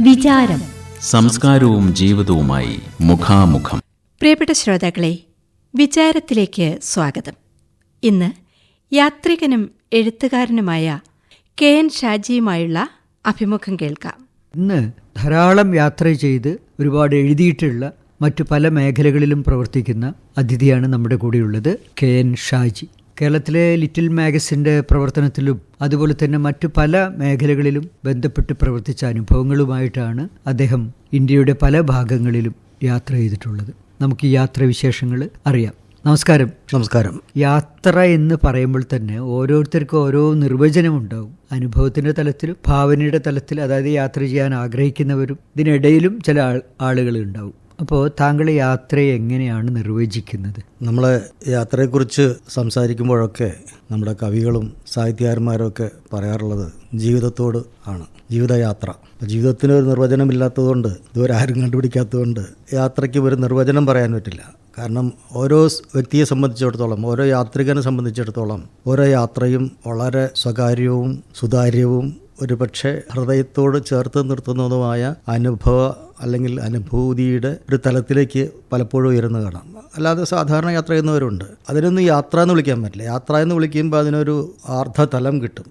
വിചാരം. സംസ്കാരവും ജീവിതവുമായി മുഖാമുഖം. പ്രിയപ്പെട്ട ശ്രോതാക്കളെ വിചാരത്തിലേക്ക് സ്വാഗതം. ഇന്ന് യാത്രികനും എഴുത്തുകാരനുമായ കെ എൻ ഷാജിയുമായുള്ള അഭിമുഖം കേൾക്കാം. ഇന്ന് ധാരാളം യാത്ര ചെയ്ത് ഒരുപാട് എഴുതിയിട്ടുള്ള മറ്റു പല മേഖലകളിലും പ്രവർത്തിക്കുന്ന അതിഥിയാണ് നമ്മുടെ കൂടെയുള്ളത് കെ എൻ ഷാജി. കേരളത്തിലെ ലിറ്റിൽ മാഗസിന്റെ പ്രവർത്തനത്തിലും അതുപോലെ തന്നെ മറ്റു പല മേഖലകളിലും ബന്ധപ്പെട്ട് പ്രവർത്തിച്ച അനുഭവങ്ങളുമായിട്ടാണ് അദ്ദേഹം ഇന്ത്യയുടെ പല ഭാഗങ്ങളിലും യാത്ര ചെയ്തിട്ടുള്ളത്. നമുക്ക് ഈ യാത്രാവിശേഷങ്ങൾ അറിയാം. നമസ്കാരം. നമസ്കാരം. യാത്ര എന്ന് പറയുമ്പോൾ തന്നെ ഓരോരുത്തർക്കും ഓരോ നിർവചനമുണ്ടാവും അനുഭവത്തിന്റെ തലത്തിൽ ഭാവനയുടെ തലത്തിൽ അതായത് യാത്ര ചെയ്യാൻ ആഗ്രഹിക്കുന്നവരും ഇതിനിടയിലും ചില ആളുകൾ ഉണ്ടാവും. അപ്പോൾ താങ്കൾ യാത്രയെ എങ്ങനെയാണ് നിർവചിക്കുന്നത്? നമ്മൾ യാത്രയെക്കുറിച്ച് സംസാരിക്കുമ്പോഴൊക്കെ നമ്മുടെ കവികളും സാഹിത്യകാരന്മാരും ഒക്കെ പറയാറുള്ളത് ജീവിതത്തോട് ആണ്. ജീവിതയാത്ര. ജീവിതത്തിന് ഒരു നിർവചനമില്ലാത്തതുകൊണ്ട് ഇതുവരെ ആരും കണ്ടുപിടിക്കാത്തതുകൊണ്ട് യാത്രയ്ക്ക് ഒരു നിർവചനം പറയാൻ പറ്റില്ല. കാരണം ഓരോ വ്യക്തിയെ സംബന്ധിച്ചിടത്തോളം ഓരോ യാത്രികനെ സംബന്ധിച്ചിടത്തോളം ഓരോ യാത്രയും വളരെ സ്വകാര്യവും സുതാര്യവും ഒരുപക്ഷെ ഹൃദയത്തോട് ചേർത്ത് നിർത്തുന്നതുമായ അനുഭവ അല്ലെങ്കിൽ അനുഭൂതിയുടെ ഒരു തലത്തിലേക്ക് പലപ്പോഴും ഉയർന്നു കാണാം. അല്ലാതെ സാധാരണ യാത്ര ചെയ്യുന്നവരുണ്ട്. അതിനൊന്നും യാത്ര എന്ന് വിളിക്കാൻ പറ്റില്ല. യാത്ര എന്ന് വിളിക്കുമ്പോൾ അതിനൊരു ആർദ്ധതലം കിട്ടും.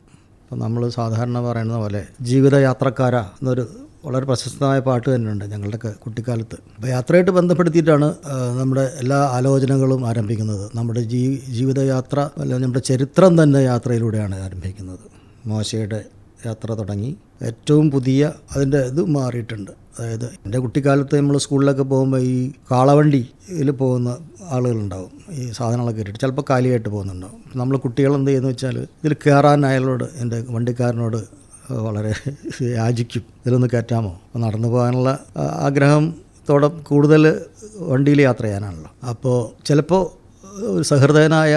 അപ്പം നമ്മൾ സാധാരണ പറയുന്ന പോലെ ജീവിതയാത്രക്കാര എന്നൊരു വളരെ പ്രശസ്തമായ പാട്ട് തന്നെയുണ്ട് ഞങ്ങളുടെ കുട്ടിക്കാലത്ത്. അപ്പോൾ യാത്രയായിട്ട് ബന്ധപ്പെടുത്തിയിട്ടാണ് നമ്മുടെ എല്ലാ ആലോചനകളും ആരംഭിക്കുന്നത്. നമ്മുടെ ജീ ജീവിതയാത്ര അല്ല നമ്മുടെ ചരിത്രം തന്നെ യാത്രയിലൂടെയാണ് ആരംഭിക്കുന്നത്. മോശയുടെ യാത്ര തുടങ്ങി. ഏറ്റവും പുതിയ അതിന്റെ ഇത് മാറിയിട്ടുണ്ട്. അതായത് എന്റെ കുട്ടിക്കാലത്ത് നമ്മൾ സ്കൂളിലൊക്കെ പോകുമ്പോൾ ഈ കാളവണ്ടിയിൽ പോകുന്ന ആളുകളുണ്ടാവും. ഈ സാധനങ്ങളൊക്കെ ഇട്ടിട്ട് ചിലപ്പോൾ കാലിയായിട്ട് പോകുന്നുണ്ടാവും. നമ്മൾ കുട്ടികൾ എന്ത് ചെയ്യുന്നു വെച്ചാൽ ഇതിൽ കയറാൻ അയാളോട് എന്റെ വണ്ടിക്കാരനോട് വളരെ യാചിക്കും. ഇതിലൊന്ന് കയറ്റാമോ? നടന്നു പോകാനുള്ള ആഗ്രഹം ആഗ്രഹത്തോടെ കൂടുതൽ വണ്ടിയിൽ യാത്ര ചെയ്യാനാണല്ലോ. അപ്പോൾ ചിലപ്പോൾ സഹൃദയനായ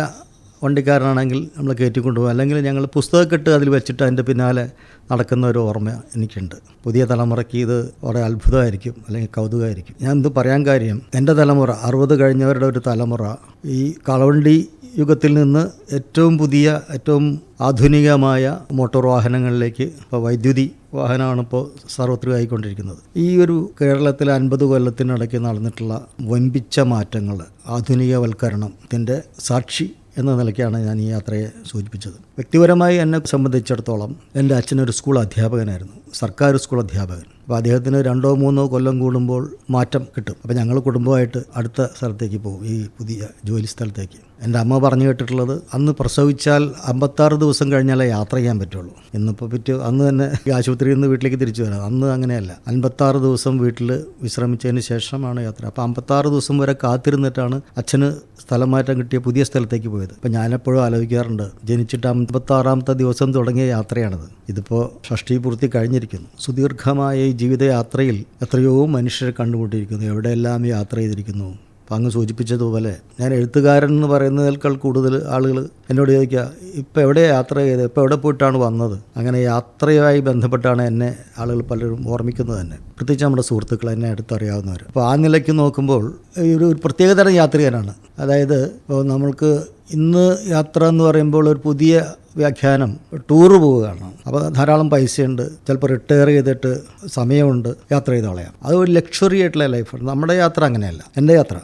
വണ്ടിക്കാരനാണെങ്കിൽ നമ്മൾ കയറ്റിക്കൊണ്ടുപോകും. അല്ലെങ്കിൽ ഞങ്ങൾ പുസ്തകക്കെട്ട് അതിൽ വെച്ചിട്ട് അതിന്റെ പിന്നാലെ നടക്കുന്ന ഒരു ഓർമ്മ എനിക്കുണ്ട്. പുതിയ തലമുറയ്ക്ക് ഇത് വളരെ അത്ഭുതമായിരിക്കും അല്ലെങ്കിൽ കൗതുകമായിരിക്കും. ഞാൻ ഇത് പറയാൻ കാര്യം എന്റെ തലമുറ അറുപത് കഴിഞ്ഞവരുടെ ഒരു തലമുറ ഈ കളവണ്ടി യുഗത്തിൽ നിന്ന് ഏറ്റവും പുതിയ ഏറ്റവും ആധുനികമായ മോട്ടോർ വാഹനങ്ങളിലേക്ക് ഇപ്പോൾ വൈദ്യുതി വാഹനമാണ് ഇപ്പോൾ സാർവത്രികമായിക്കൊണ്ടിരിക്കുന്നത് ഈ ഒരു കേരളത്തിലെ അൻപത് കൊല്ലത്തിനിടയ്ക്ക് നടന്നിട്ടുള്ള വമ്പിച്ച മാറ്റങ്ങൾ ആധുനികവൽക്കരണത്തിന്റെ സാക്ഷി എന്ന നിലയ്ക്കാണ് ഞാൻ ഈ യാത്രയെ സൂചിപ്പിച്ചത്. വ്യക്തിപരമായി എന്നെ സംബന്ധിച്ചിടത്തോളം എന്റെ അച്ഛനൊരു സ്കൂൾ അധ്യാപകനായിരുന്നു. സർക്കാർ സ്കൂൾ അധ്യാപകൻ. അപ്പോൾ അദ്ദേഹത്തിന് രണ്ടോ മൂന്നോ കൊല്ലം കൂടുമ്പോൾ മാറ്റം കിട്ടും. അപ്പോൾ ഞങ്ങൾ കുടുംബമായിട്ട് അടുത്ത സ്ഥലത്തേക്ക് പോകും ഈ പുതിയ ജോലി സ്ഥലത്തേക്ക്. എന്റെ അമ്മ പറഞ്ഞു കേട്ടിട്ടുള്ളത് അന്ന് പ്രസവിച്ചാൽ അമ്പത്താറ് ദിവസം കഴിഞ്ഞാലേ യാത്ര ചെയ്യാൻ പറ്റുള്ളൂ. ഇന്നിപ്പോൾ പറ്റി അന്ന് തന്നെ ആശുപത്രിയിൽ നിന്ന് വീട്ടിലേക്ക് തിരിച്ചു വരാം. അന്ന് അങ്ങനെയല്ല. അൻപത്താറ് ദിവസം വീട്ടിൽ വിശ്രമിച്ചതിന് ശേഷമാണ് യാത്ര. അപ്പോൾ അമ്പത്താറ് ദിവസം വരെ കാത്തിരുന്നിട്ടാണ് അച്ഛന് സ്ഥലം മാറ്റം കിട്ടിയ പുതിയ സ്ഥലത്തേക്ക് പോയത്. അപ്പോൾ ഞാനെപ്പോഴും ആലോചിക്കാറുണ്ട് ജനിച്ചിട്ട് അമ്പത്താറാമത്തെ ദിവസം തുടങ്ങിയ യാത്രയാണത്. ഇതിപ്പോൾ ഷഷ്ടി പൂർത്തി കഴിഞ്ഞിരിക്കുന്നു. സുദീർഘമായ ഈ ജീവിതയാത്രയിൽ എത്രയോ മനുഷ്യരെ കണ്ടുമുട്ടിയിരിക്കുന്നു. എവിടെയെല്ലാം യാത്ര ചെയ്തിരിക്കുന്നു? അപ്പം അങ്ങ് സൂചിപ്പിച്ചതുപോലെ ഞാൻ എഴുത്തുകാരൻ എന്ന് പറയുന്നതിനേക്കാൾ കൂടുതൽ ആളുകൾ എന്നോട് ചോദിക്കുക ഇപ്പം എവിടെ യാത്ര ചെയ്ത് ഇപ്പം എവിടെ പോയിട്ടാണ് വന്നത്? അങ്ങനെ യാത്രയുമായി ബന്ധപ്പെട്ടാണ് എന്നെ ആളുകൾ പലരും ഓർമ്മിക്കുന്നത് തന്നെ. പ്രത്യേകിച്ച് നമ്മുടെ സുഹൃത്തുക്കൾ എന്നെ അടുത്തറിയാവുന്നവർ. അപ്പോൾ ആ നിലയ്ക്ക് നോക്കുമ്പോൾ ഒരു പ്രത്യേകതരം യാത്രികനാണ്. അതായത് ഇപ്പോൾ നമ്മൾക്ക് ഇന്ന് യാത്ര എന്ന് പറയുമ്പോൾ ഒരു പുതിയ വ്യാഖ്യാനം. ടൂർ പോവുകയാണ്. അപ്പോൾ ധാരാളം പൈസയുണ്ട്. ചിലപ്പോൾ റിട്ടയർ ചെയ്തിട്ട് സമയമുണ്ട്. യാത്ര ചെയ്ത് കളയാം. അത് ഒരു ലക്ഷറി ആയിട്ടുള്ള ലൈഫാണ് നമ്മുടെ യാത്ര അങ്ങനെയല്ല. എന്റെ യാത്ര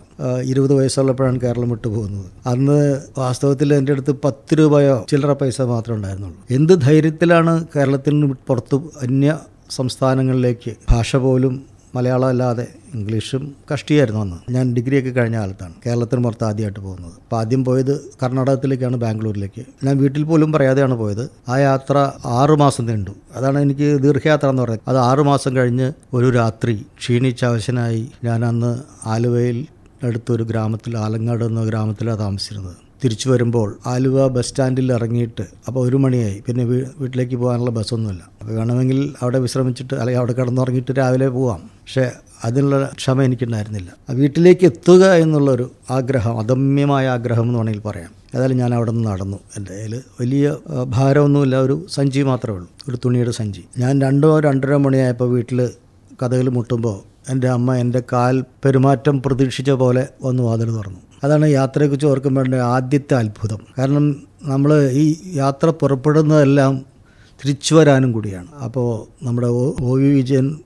ഇരുപത് വയസ്സുള്ളപ്പോഴാണ് കേരളം വിട്ടു പോകുന്നത്. അന്ന് വാസ്തവത്തിൽ എന്റെ അടുത്ത് പത്ത് രൂപയോ ചില്ലറ പൈസ മാത്രമേ ഉണ്ടായിരുന്നുള്ളൂ. എന്ത് ധൈര്യത്തിലാണ് കേരളത്തിൽ നിന്ന് പുറത്ത് അന്യ സംസ്ഥാനങ്ങളിലേക്ക് ഭാഷ പോലും മലയാളം അല്ലാതെ ഇംഗ്ലീഷും കഷ്ടിയായിരുന്നു അന്ന്. ഞാൻ ഡിഗ്രിയൊക്കെ കഴിഞ്ഞ കാലത്താണ് കേരളത്തിന് പുറത്ത് ആദ്യമായിട്ട് പോകുന്നത്. അപ്പോൾ ആദ്യം പോയത് കർണാടകത്തിലേക്കാണ് ബാംഗ്ലൂരിലേക്ക്. ഞാൻ വീട്ടിൽ പോലും പറയാതെയാണ് പോയത്. ആ യാത്ര ആറ് മാസം നീണ്ടു. അതാണ് എനിക്ക് ദീർഘയാത്ര എന്ന് പറയുന്നത്. അത് ആറുമാസം കഴിഞ്ഞ് ഒരു രാത്രി ക്ഷീണിച്ച അവശനായി ഞാൻ അന്ന് ആലുവയിൽ അടുത്തൊരു ഗ്രാമത്തിൽ ആലങ്ങാട് എന്ന ഗ്രാമത്തിലാണ് താമസിച്ചിരുന്നത്. തിരിച്ചു വരുമ്പോൾ ആലുവ ബസ് സ്റ്റാൻഡിൽ ഇറങ്ങിയിട്ട് അപ്പോൾ ഒരു മണിയായി. പിന്നെ വീട്ടിലേക്ക് പോകാനുള്ള ബസ്സൊന്നുമില്ല. അപ്പോൾ വേണമെങ്കിൽ അവിടെ വിശ്രമിച്ചിട്ട് അല്ലെങ്കിൽ അവിടെ കിടന്നുറങ്ങിയിട്ട് രാവിലെ പോവാം. പക്ഷേ അതിനുള്ള ക്ഷമ എനിക്കുണ്ടായിരുന്നില്ല. വീട്ടിലേക്ക് എത്തുക എന്നുള്ളൊരു ആഗ്രഹം അദമ്യമായ ആഗ്രഹം എന്ന് വേണമെങ്കിൽ പറയാം. ഏതായാലും ഞാൻ അവിടെ നിന്ന് നടന്നു. എന്റെ കയ്യിൽ വലിയ ഭാരമൊന്നുമില്ല. ഒരു സഞ്ചി മാത്രമേ ഉള്ളൂ. ഒരു തുണിയുടെ സഞ്ചി. ഞാൻ രണ്ടോ രണ്ടര മണിയായപ്പോൾ വീട്ടിൽ കഥകൾ മുട്ടുമ്പോൾ എന്റെ അമ്മ എന്റെ കാൽ പെരുമാറ്റം പ്രതീക്ഷിച്ച പോലെ വന്ന് വാതിൽ തുറന്നു. അതാണ് യാത്രയെക്കുറിച്ച് ഓർക്കുമ്പോൾ ആദ്യത്തെ അത്ഭുതം. കാരണം നമ്മൾ ഈ യാത്ര പുറപ്പെടുന്നതെല്ലാം തിരിച്ചു വരാനും കൂടിയാണ്. അപ്പോൾ നമ്മുടെ ഒ വി വിജയൻ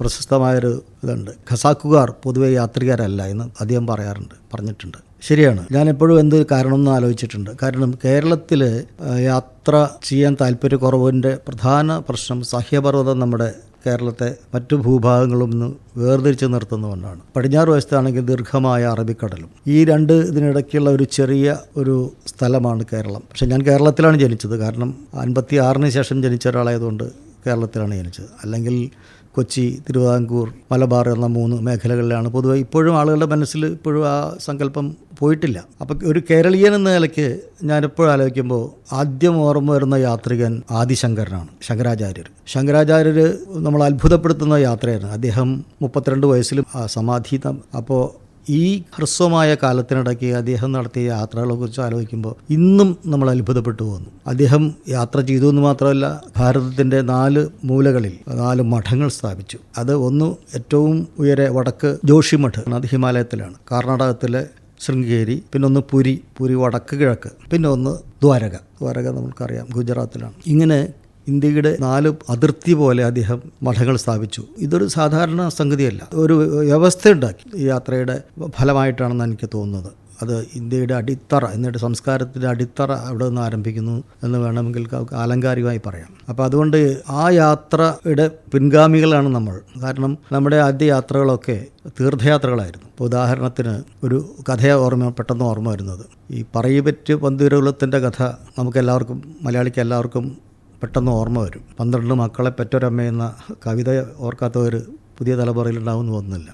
പ്രശസ്തമായൊരു ഇതുണ്ട്. ഖസാക്കുകാർ പൊതുവെ യാത്രികരല്ല എന്ന് അദ്ദേഹം പറയാറുണ്ട് പറഞ്ഞിട്ടുണ്ട്. ശരിയാണ്. ഞാൻ എപ്പോഴും എന്ത് കാരണം എന്ന് ആലോചിച്ചിട്ടുണ്ട്. കാരണം കേരളത്തിൽ യാത്ര ചെയ്യാൻ താല്പര്യക്കുറവിന്റെ പ്രധാന പ്രശ്നം സഹ്യപർവതം നമ്മുടെ കേരളത്തെ മറ്റു ഭൂഭാഗങ്ങളിൽ നിന്ന് വേർതിരിച്ച് നിർത്തുന്നതുകൊണ്ടാണ് പടിഞ്ഞാറ് വശത്താണെങ്കിൽ ദീർഘമായ അറബിക്കടലും. ഈ രണ്ട് ഇതിനിടയ്ക്കുള്ള ഒരു ചെറിയ ഒരു സ്ഥലമാണ് കേരളം. പക്ഷേ ഞാൻ കേരളത്തിലാണ് ജനിച്ചത്. കാരണം അൻപത്തി ആറിന് ശേഷം ജനിച്ച ഒരാളായതുകൊണ്ട് കേരളത്തിലാണ് ജനിച്ചത്. അല്ലെങ്കിൽ കൊച്ചി തിരുവിതാംകൂർ മലബാർ എന്ന മൂന്ന് മേഖലകളിലാണ്. പൊതുവെ ഇപ്പോഴും ആളുകളുടെ മനസ്സിൽ ഇപ്പോഴും ആ സങ്കല്പം പോയിട്ടില്ല. അപ്പം ഒരു കേരളീയൻ എന്ന നിലയ്ക്ക് ഞാനിപ്പോഴും ആലോചിക്കുമ്പോൾ ആദ്യം ഓർമ്മ വരുന്ന യാത്രികൻ ആദിശങ്കരനാണ് ശങ്കരാചാര്യർ. ശങ്കരാചാര്യർ നമ്മൾ അത്ഭുതപ്പെടുത്തുന്ന യാത്രയായിരുന്നു. അദ്ദേഹം മുപ്പത്തിരണ്ട് വയസ്സിലും സമാധീതം സമാധി അപ്പോൾ ഈ ഹ്രസ്വമായ കാലത്തിനിടയ്ക്ക് അദ്ദേഹം നടത്തിയ യാത്രകളെക്കുറിച്ച് ആലോചിക്കുമ്പോൾ ഇന്നും നമ്മൾ അത്ഭുതപ്പെട്ടു പോകുന്നു. അദ്ദേഹം യാത്ര ചെയ്തു എന്ന് മാത്രമല്ല ഭാരതത്തിന്റെ നാല് മൂലകളിൽ നാല് മഠങ്ങൾ സ്ഥാപിച്ചു. അത് ഒന്ന് ഏറ്റവും ഉയരെ വടക്ക് ജോഷിമഠ് അത് ഹിമാലയത്തിലാണ്. കർണാടകത്തിലെ ശൃംഗേരി പിന്നെ ഒന്ന് പുരി പുരി വടക്ക് കിഴക്ക് പിന്നെ ഒന്ന് ദ്വാരക. ദ്വാരക നമുക്കറിയാം ഗുജറാത്തിലാണ്. ഇങ്ങനെ ഇന്ത്യയുടെ നാല് അതിർത്തി പോലെ അദ്ദേഹം മഠങ്ങൾ സ്ഥാപിച്ചു. ഇതൊരു സാധാരണ സംഗതിയല്ല. ഒരു വ്യവസ്ഥ ഉണ്ടാക്കി ഈ യാത്രയുടെ ഫലമായിട്ടാണെന്ന് എനിക്ക് തോന്നുന്നത്. അത് ഇന്ത്യയുടെ അടിത്തറ എന്നിട്ട് സംസ്കാരത്തിന്റെ അടിത്തറ അവിടെ നിന്ന് ആരംഭിക്കുന്നു എന്ന് വേണമെങ്കിൽ ആലങ്കാരികമായി പറയാം. അപ്പോൾ അതുകൊണ്ട് ആ യാത്രയുടെ പിൻഗാമികളാണ് നമ്മൾ. കാരണം നമ്മുടെ ആദ്യ യാത്രകളൊക്കെ തീർത്ഥയാത്രകളായിരുന്നു. ഇപ്പോൾ ഉദാഹരണത്തിന് ഒരു കഥയെ ഓർമ്മ പെട്ടെന്ന് ഓർമ്മ വരുന്നത്. ഈ പറയപറ്റ് പന്തിരുകുലത്തിന്റെ കഥ നമുക്കെല്ലാവർക്കും മലയാളിക്ക് എല്ലാവർക്കും പെട്ടെന്ന് ഓർമ്മ വരും. പന്ത്രണ്ട് മക്കളെ പെറ്റൊരമ്മയെന്ന കവിത ഓർക്കാത്തവർ പുതിയ തലമുറയിൽ ഉണ്ടാവുമെന്ന് തോന്നുന്നില്ല.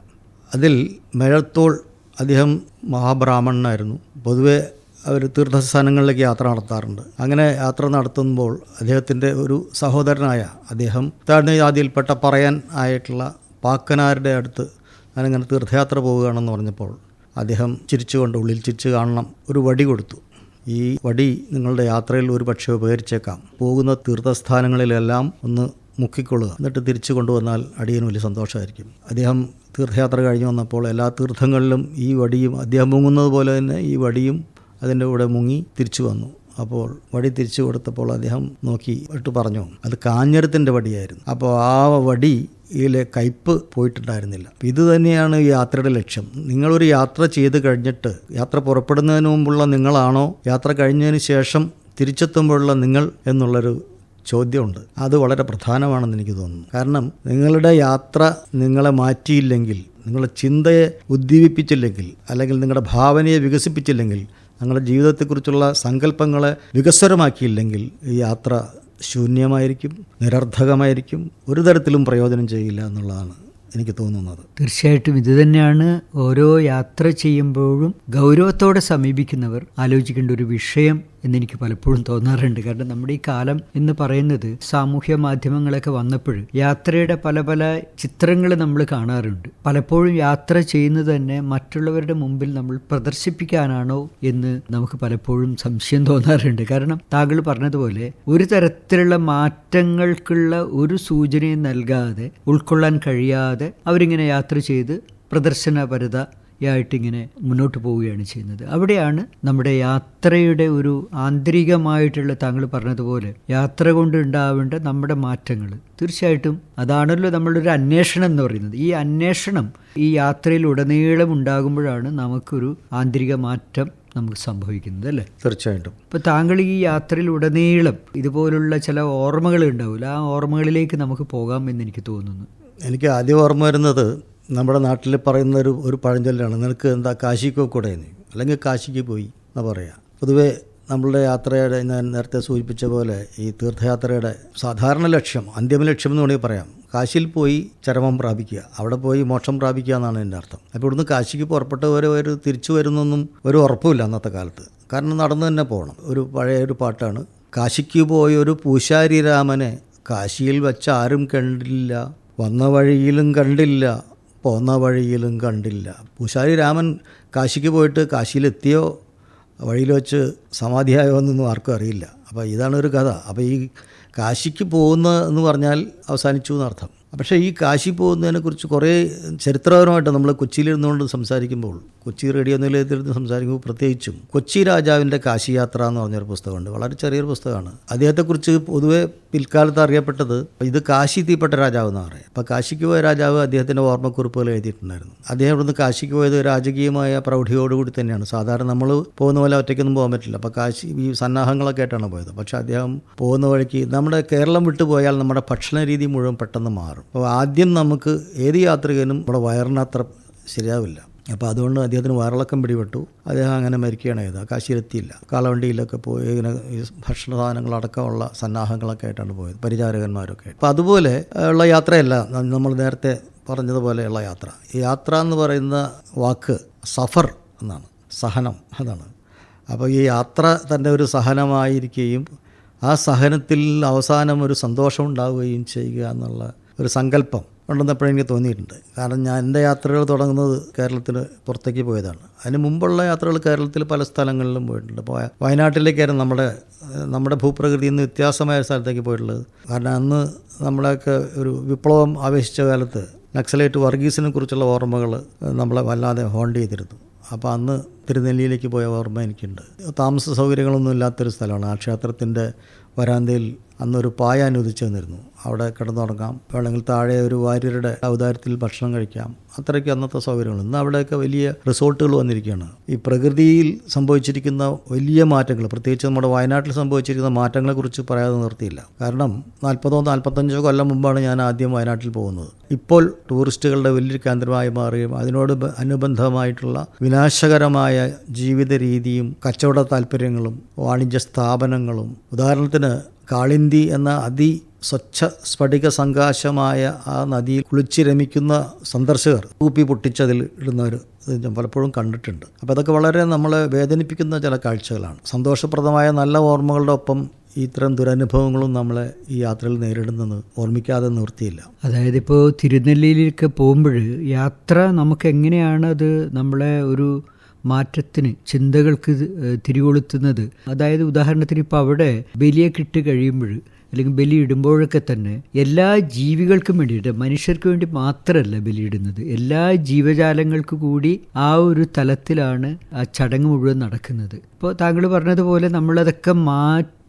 അതിൽ മേഴത്തോൾ അദ്ദേഹം മഹാബ്രാഹ്മണനായിരുന്നു. പൊതുവെ അവർ തീർത്ഥസ്ഥാനങ്ങളിലേക്ക് യാത്ര നടത്താറുണ്ട്. അങ്ങനെ യാത്ര നടത്തുമ്പോൾ അദ്ദേഹത്തിന്റെ ഒരു സഹോദരനായ അദ്ദേഹം താഴ്ന്ന ജാതിയിൽപ്പെട്ട പറയാൻ ആയിട്ടുള്ള പാക്കനാരുടെ അടുത്ത് ഞാനിങ്ങനെ തീർത്ഥയാത്ര പോവുകയാണെന്ന് പറഞ്ഞപ്പോൾ അദ്ദേഹം ചിരിച്ചുകൊണ്ട് ഉള്ളിൽ ചിരിച്ചു കാണണം ഒരു വടി കൊടുത്തു. ഈ വടി നിങ്ങളുടെ യാത്രയിൽ ഒരു പക്ഷേ ഉപകരിച്ചേക്കാം. പോകുന്ന തീർത്ഥസ്ഥാനങ്ങളിലെല്ലാം ഒന്ന് മുക്കിക്കൊള്ളുക. എന്നിട്ട് തിരിച്ചു കൊണ്ടുവന്നാൽ അടിയന് വലിയ സന്തോഷമായിരിക്കും. അദ്ദേഹം തീർത്ഥയാത്ര കഴിഞ്ഞ് വന്നപ്പോൾ എല്ലാ തീർത്ഥങ്ങളിലും ഈ വടിയും അദ്ദേഹം മുങ്ങുന്നത് പോലെ തന്നെ ഈ വടിയും അതിന്റെ കൂടെ മുങ്ങി തിരിച്ചു വന്നു. അപ്പോൾ വടി തിരിച്ചു കൊടുത്തപ്പോൾ അദ്ദേഹം നോക്കി ഇട്ട് പറഞ്ഞു അത് കാഞ്ഞരത്തിന്റെ വടിയായിരുന്നു. അപ്പോൾ ആ വടി ഇതിലെ കയ്പ് പോയിട്ടുണ്ടായിരുന്നില്ല. ഇത് തന്നെയാണ് യാത്രയുടെ ലക്ഷ്യം. നിങ്ങളൊരു യാത്ര ചെയ്ത് കഴിഞ്ഞിട്ട് യാത്ര പുറപ്പെടുന്നതിന് മുമ്പുള്ള നിങ്ങളാണോ? യാത്ര കഴിഞ്ഞതിന് ശേഷം തിരിച്ചെത്തുമ്പോഴുള്ള നിങ്ങൾ എന്നുള്ളൊരു ചോദ്യമുണ്ട്. അത് വളരെ പ്രധാനമാണെന്ന് എനിക്ക് തോന്നുന്നു. കാരണം നിങ്ങളുടെ യാത്ര നിങ്ങളെ മാറ്റിയില്ലെങ്കിൽ നിങ്ങളുടെ ചിന്തയെ ഉദ്ദീപിപ്പിച്ചില്ലെങ്കിൽ അല്ലെങ്കിൽ നിങ്ങളുടെ ഭാവനയെ വികസിപ്പിച്ചില്ലെങ്കിൽ നിങ്ങളുടെ ജീവിതത്തെക്കുറിച്ചുള്ള സങ്കല്പങ്ങളെ വികസ്വരമാക്കിയില്ലെങ്കിൽ ഈ യാത്ര ശൂന്യമായിരിക്കും നിരർത്ഥകമായിരിക്കും ഒരു തരത്തിലും പ്രയോജനം ചെയ്യില്ല എന്നുള്ളതാണ് എനിക്ക് തോന്നുന്നത്. തീർച്ചയായിട്ടും ഇത് തന്നെയാണ് ഓരോ യാത്ര ചെയ്യുമ്പോഴും ഗൗരവത്തോടെ സമീപിക്കുന്നവർ ആലോചിക്കേണ്ട ഒരു വിഷയം എന്നെനിക്ക് പലപ്പോഴും തോന്നാറുണ്ട്. കാരണം നമ്മുടെ ഈ കാലം എന്ന് പറയുന്നത് സാമൂഹ്യ മാധ്യമങ്ങളൊക്കെ വന്നപ്പോൾ യാത്രയുടെ പല പല ചിത്രങ്ങൾ നമ്മൾ കാണാറുണ്ട്. പലപ്പോഴും യാത്ര ചെയ്യുന്നത് തന്നെ മറ്റുള്ളവരുടെ മുമ്പിൽ നമ്മൾ പ്രദർശിപ്പിക്കാനാണോ എന്ന് നമുക്ക് പലപ്പോഴും സംശയം തോന്നാറുണ്ട്. കാരണം താങ്കൾ പറഞ്ഞതുപോലെ ഒരു തരത്തിലുള്ള മാറ്റങ്ങൾക്കുള്ള ഒരു സൂചനയും നൽകാതെ ഉൾക്കൊള്ളാൻ കഴിയാതെ അവരിങ്ങനെ യാത്ര ചെയ്ത് പ്രദർശനപരതയായിട്ടിങ്ങനെ മുന്നോട്ട് പോവുകയാണ് ചെയ്യുന്നത്. അവിടെയാണ് നമ്മുടെ യാത്രയുടെ ഒരു ആന്തരികമായിട്ടുള്ള താങ്കൾ പറഞ്ഞതുപോലെ യാത്ര കൊണ്ട് ഉണ്ടാവേണ്ട നമ്മുടെ മാറ്റങ്ങൾ തീർച്ചയായിട്ടും അതാണല്ലോ നമ്മളുടെ ഒരു അന്വേഷണം എന്ന് പറയുന്നത്. ഈ അന്വേഷണം ഈ യാത്രയിൽ ഉടനീളം ഉണ്ടാകുമ്പോഴാണ് നമുക്കൊരു ആന്തരിക മാറ്റം നമുക്ക് സംഭവിക്കുന്നത് അല്ലേ? തീർച്ചയായിട്ടും. ഇപ്പോൾ താങ്കൾ ഈ യാത്രയിൽ ഉടനീളം ഇതുപോലുള്ള ചില ഓർമ്മകൾ ഉണ്ടാവില്ല? ആ ഓർമ്മകളിലേക്ക് നമുക്ക് പോകാം എന്ന് എനിക്ക് തോന്നുന്നു. എനിക്ക് ആദ്യം ഓർമ്മ വരുന്നത് നമ്മുടെ നാട്ടിൽ പറയുന്ന ഒരു ഒരു പഴഞ്ചൊല്ലാണ് നിനക്ക് എന്താ കാശിക്കോ കൂടെ അല്ലെങ്കിൽ കാശിക്ക് പോയി എന്ന് പറയാം. പൊതുവേ നമ്മളുടെ യാത്രയുടെ ഞാൻ നേരത്തെ സൂചിപ്പിച്ച പോലെ ഈ തീർത്ഥയാത്രയുടെ സാധാരണ ലക്ഷ്യം അന്തിമ ലക്ഷ്യം എന്ന് വേണമെങ്കിൽ പറയാം. കാശിയിൽ പോയി ചരമം പ്രാപിക്കുക അവിടെ പോയി മോക്ഷം പ്രാപിക്കുക എന്നാണ് എന്റെ അർത്ഥം. അപ്പോൾ ഇവിടുന്ന് കാശിക്ക് പുറപ്പെട്ടവരെ ഒരു തിരിച്ചു വരുന്നൊന്നും ഒരു ഉറപ്പുമില്ല അന്നത്തെ കാലത്ത്. കാരണം നടന്നു തന്നെ പോകണം. ഒരു പഴയ ഒരു പാട്ടാണ് കാശിക്ക് പോയ ഒരു പൂശാരി രാമനെ കാശിയിൽ വെച്ച് ആരും കണ്ടില്ല വന്ന വഴിയിലും കണ്ടില്ല പോന്ന വഴിയിലും കണ്ടില്ല. പൂശാരി രാമൻ കാശിക്ക് പോയിട്ട് കാശിയിലെത്തിയോ? വഴിയിൽ വെച്ച് സമാധിയായോ എന്നൊന്നും ആർക്കും അറിയില്ല. അപ്പോൾ ഇതാണ് ഒരു കഥ. അപ്പോൾ ഈ കാശിക്ക് പോകുന്ന എന്ന് പറഞ്ഞാൽ അവസാനിച്ചു എന്നർത്ഥം. പക്ഷേ ഈ കാശി പോകുന്നതിനെക്കുറിച്ച് കുറേ ചരിത്രപരമായിട്ട് നമ്മൾ കൊച്ചിയിലിരുന്നുകൊണ്ട് സംസാരിക്കുമ്പോൾ കൊച്ചി റേഡിയോ നിലയത്തിലിരുന്ന് സംസാരിക്കുമ്പോൾ പ്രത്യേകിച്ചും കൊച്ചി രാജാവിന്റെ കാശി യാത്ര എന്ന് പറഞ്ഞൊരു പുസ്തകമുണ്ട്. വളരെ ചെറിയൊരു പുസ്തകമാണ്. അദ്ദേഹത്തെക്കുറിച്ച് പൊതുവെ പിൽക്കാലത്ത് അറിയപ്പെട്ടത് ഇത് കാശി തീപ്പെട്ട രാജാവ് എന്ന് പറയും അപ്പോൾ കാശിക്ക് പോയ രാജാവ് അദ്ദേഹത്തിന്റെ ഓർമ്മക്കുറിപ്പുകൾ എഴുതിയിട്ടുണ്ടായിരുന്നു. അദ്ദേഹം ഇവിടുന്ന് കാശിക്ക് പോയത് രാജകീയമായ പ്രൗഢിയോടുകൂടി തന്നെയാണ്. സാധാരണ നമ്മൾ പോകുന്ന പോലെ ഒറ്റയ്ക്കൊന്നും പോകാൻ പറ്റില്ല. അപ്പോൾ കാശി ഈ സന്നാഹങ്ങളൊക്കെ ആയിട്ടാണ് പോയത്. പക്ഷേ അദ്ദേഹം പോകുന്ന വഴിക്ക് നമ്മുടെ കേരളം വിട്ടു പോയാൽ നമ്മുടെ ഭക്ഷണ രീതി മുഴുവൻ പെട്ടെന്ന് മാറും. അപ്പോൾ ആദ്യം നമുക്ക് ഏത് യാത്രികനും നമ്മുടെ വയറിന് അത്ര ശരിയാവില്ല. അപ്പോൾ അതുകൊണ്ട് അദ്ദേഹത്തിന് വയറിളക്കം പിടിപെട്ടു. അദ്ദേഹം അങ്ങനെ മരിക്കുകയാണ് ചെയ്തത്. കാശിയിലെത്തിയില്ല. കാളവണ്ടിയിലൊക്കെ പോയി ഇങ്ങനെ ഭക്ഷണ സാധനങ്ങളടക്കമുള്ള സന്നാഹങ്ങളൊക്കെ ആയിട്ടാണ് പോയത്. പരിചാരകന്മാരൊക്കെ അപ്പോൾ അതുപോലെ ഉള്ള യാത്രയല്ല നമ്മൾ നേരത്തെ പറഞ്ഞതുപോലെയുള്ള യാത്ര. ഈ യാത്ര എന്ന് പറയുന്ന വാക്ക് സഫർ എന്നാണ്. സഹനം അതാണ്. അപ്പോൾ ഈ യാത്ര തന്നെ ഒരു സഹനമായിരിക്കുകയും ആ സഹനത്തിൽ അവസാനം ഒരു സന്തോഷം ഉണ്ടാവുകയും ചെയ്യുക എന്നുള്ള ഒരു സങ്കല്പം ഉണ്ടെന്ന് എപ്പോഴും എനിക്ക് തോന്നിയിട്ടുണ്ട്. കാരണം ഞാൻ എന്റെ യാത്രകൾ തുടങ്ങുന്നത് കേരളത്തിന് പുറത്തേക്ക് പോയതാണ്. അതിന് മുമ്പുള്ള യാത്രകൾ കേരളത്തിൽ പല സ്ഥലങ്ങളിലും പോയിട്ടുണ്ട്. അപ്പോൾ വയനാട്ടിലേക്കായിരുന്നു നമ്മുടെ നമ്മുടെ ഭൂപ്രകൃതിയിൽ നിന്ന് വ്യത്യാസമായ സ്ഥലത്തേക്ക് പോയിട്ടുള്ളത്. കാരണം അന്ന് നമ്മളെയൊക്കെ ഒരു വിപ്ലവം ആവേശിച്ച കാലത്ത് നക്സലേറ്റ് വർഗീസിനെ കുറിച്ചുള്ള ഓർമ്മകൾ നമ്മളെ വല്ലാതെ ഹോണ്ട് ചെയ്തിരുന്നു. അപ്പോൾ അന്ന് തിരുനെല്ലിയിലേക്ക് പോയ ഓർമ്മ എനിക്കുണ്ട്. താമസ സൗകര്യങ്ങളൊന്നും ഇല്ലാത്തൊരു സ്ഥലമാണ്. ആ ക്ഷേത്രത്തിന്റെ വരാന്തയിൽ അന്നൊരു പായ അനുവദിച്ചു തന്നിരുന്നു അവിടെ കിടന്നുറങ്ങാം. വേണമെങ്കിൽ താഴെ ഒരു വാര്യരുടെ ഔദാര്യത്തിൽ ഭക്ഷണം കഴിക്കാം. അത്രയ്ക്ക് അന്നത്തെ സൗകര്യങ്ങൾ ഇന്ന് അവിടെയൊക്കെ വലിയ റിസോർട്ടുകൾ വന്നിരിക്കുകയാണ്. ഈ പ്രകൃതിയിൽ സംഭവിച്ചിരിക്കുന്ന വലിയ മാറ്റങ്ങൾ പ്രത്യേകിച്ച് നമ്മുടെ വയനാട്ടിൽ സംഭവിച്ചിരിക്കുന്ന മാറ്റങ്ങളെക്കുറിച്ച് പറയാതെ നിർത്തിയില്ല. കാരണം നാൽപ്പതോ നാൽപ്പത്തഞ്ചോ കൊല്ലം മുമ്പാണ് ഞാൻ ആദ്യം വയനാട്ടിൽ പോകുന്നത്. ഇപ്പോൾ ടൂറിസ്റ്റുകളുടെ വലിയൊരു കേന്ദ്രമായി മാറുകയും അതിനോട് അനുബന്ധമായിട്ടുള്ള വിനാശകരമായ ജീവിത രീതിയും കച്ചവട താല്പര്യങ്ങളും വാണിജ്യ സ്ഥാപനങ്ങളും ഉദാഹരണത്തിന് കാളിന്തി എന്ന അതി സ്വച്ഛ സ്ഫടിക സംകാശമായ ആ നദിയിൽ കുളിച്ച് രമിക്കുന്ന സന്ദർശകർ കൂപ്പി പൊട്ടിച്ചതിൽ ഇടുന്നവർ ഞാൻ പലപ്പോഴും കണ്ടിട്ടുണ്ട്. അപ്പോൾ അതൊക്കെ വളരെ നമ്മളെ വേദനിപ്പിക്കുന്ന ചില കാഴ്ചകളാണ്. സന്തോഷപ്രദമായ നല്ല ഓർമ്മകളുടെ ഒപ്പം ഇത്തരം ദുരനുഭവങ്ങളും നമ്മളെ ഈ യാത്രയിൽ നേരിടുന്നത് ഓർമ്മിക്കാതെ നിവൃത്തിയില്ല. അതായത് ഇപ്പോൾ തിരുനെല്ലിയിലേക്ക് പോകുമ്പോൾ യാത്ര നമുക്ക് എങ്ങനെയാണ് അത് നമ്മളെ ഒരു മാറ്റത്തിന് ചിന്തകൾക്ക് തിരികൊളുത്തുന്നത്. അതായത് ഉദാഹരണത്തിന് ഇപ്പോൾ അവിടെ ബലിയൊക്കെ ഇട്ട് കഴിയുമ്പോൾ അല്ലെങ്കിൽ ബലിയിടുമ്പോഴൊക്കെ തന്നെ എല്ലാ ജീവികൾക്കും വേണ്ടിയിട്ട് മനുഷ്യർക്ക് വേണ്ടി മാത്രമല്ല ബലിയിടുന്നത് എല്ലാ ജീവജാലങ്ങൾക്ക് കൂടി ആ ഒരു തലത്തിലാണ് ആ ചടങ്ങ് മുഴുവൻ നടക്കുന്നത്. ഇപ്പോൾ താങ്കൾ പറഞ്ഞതുപോലെ നമ്മളതൊക്കെ മാറ്റി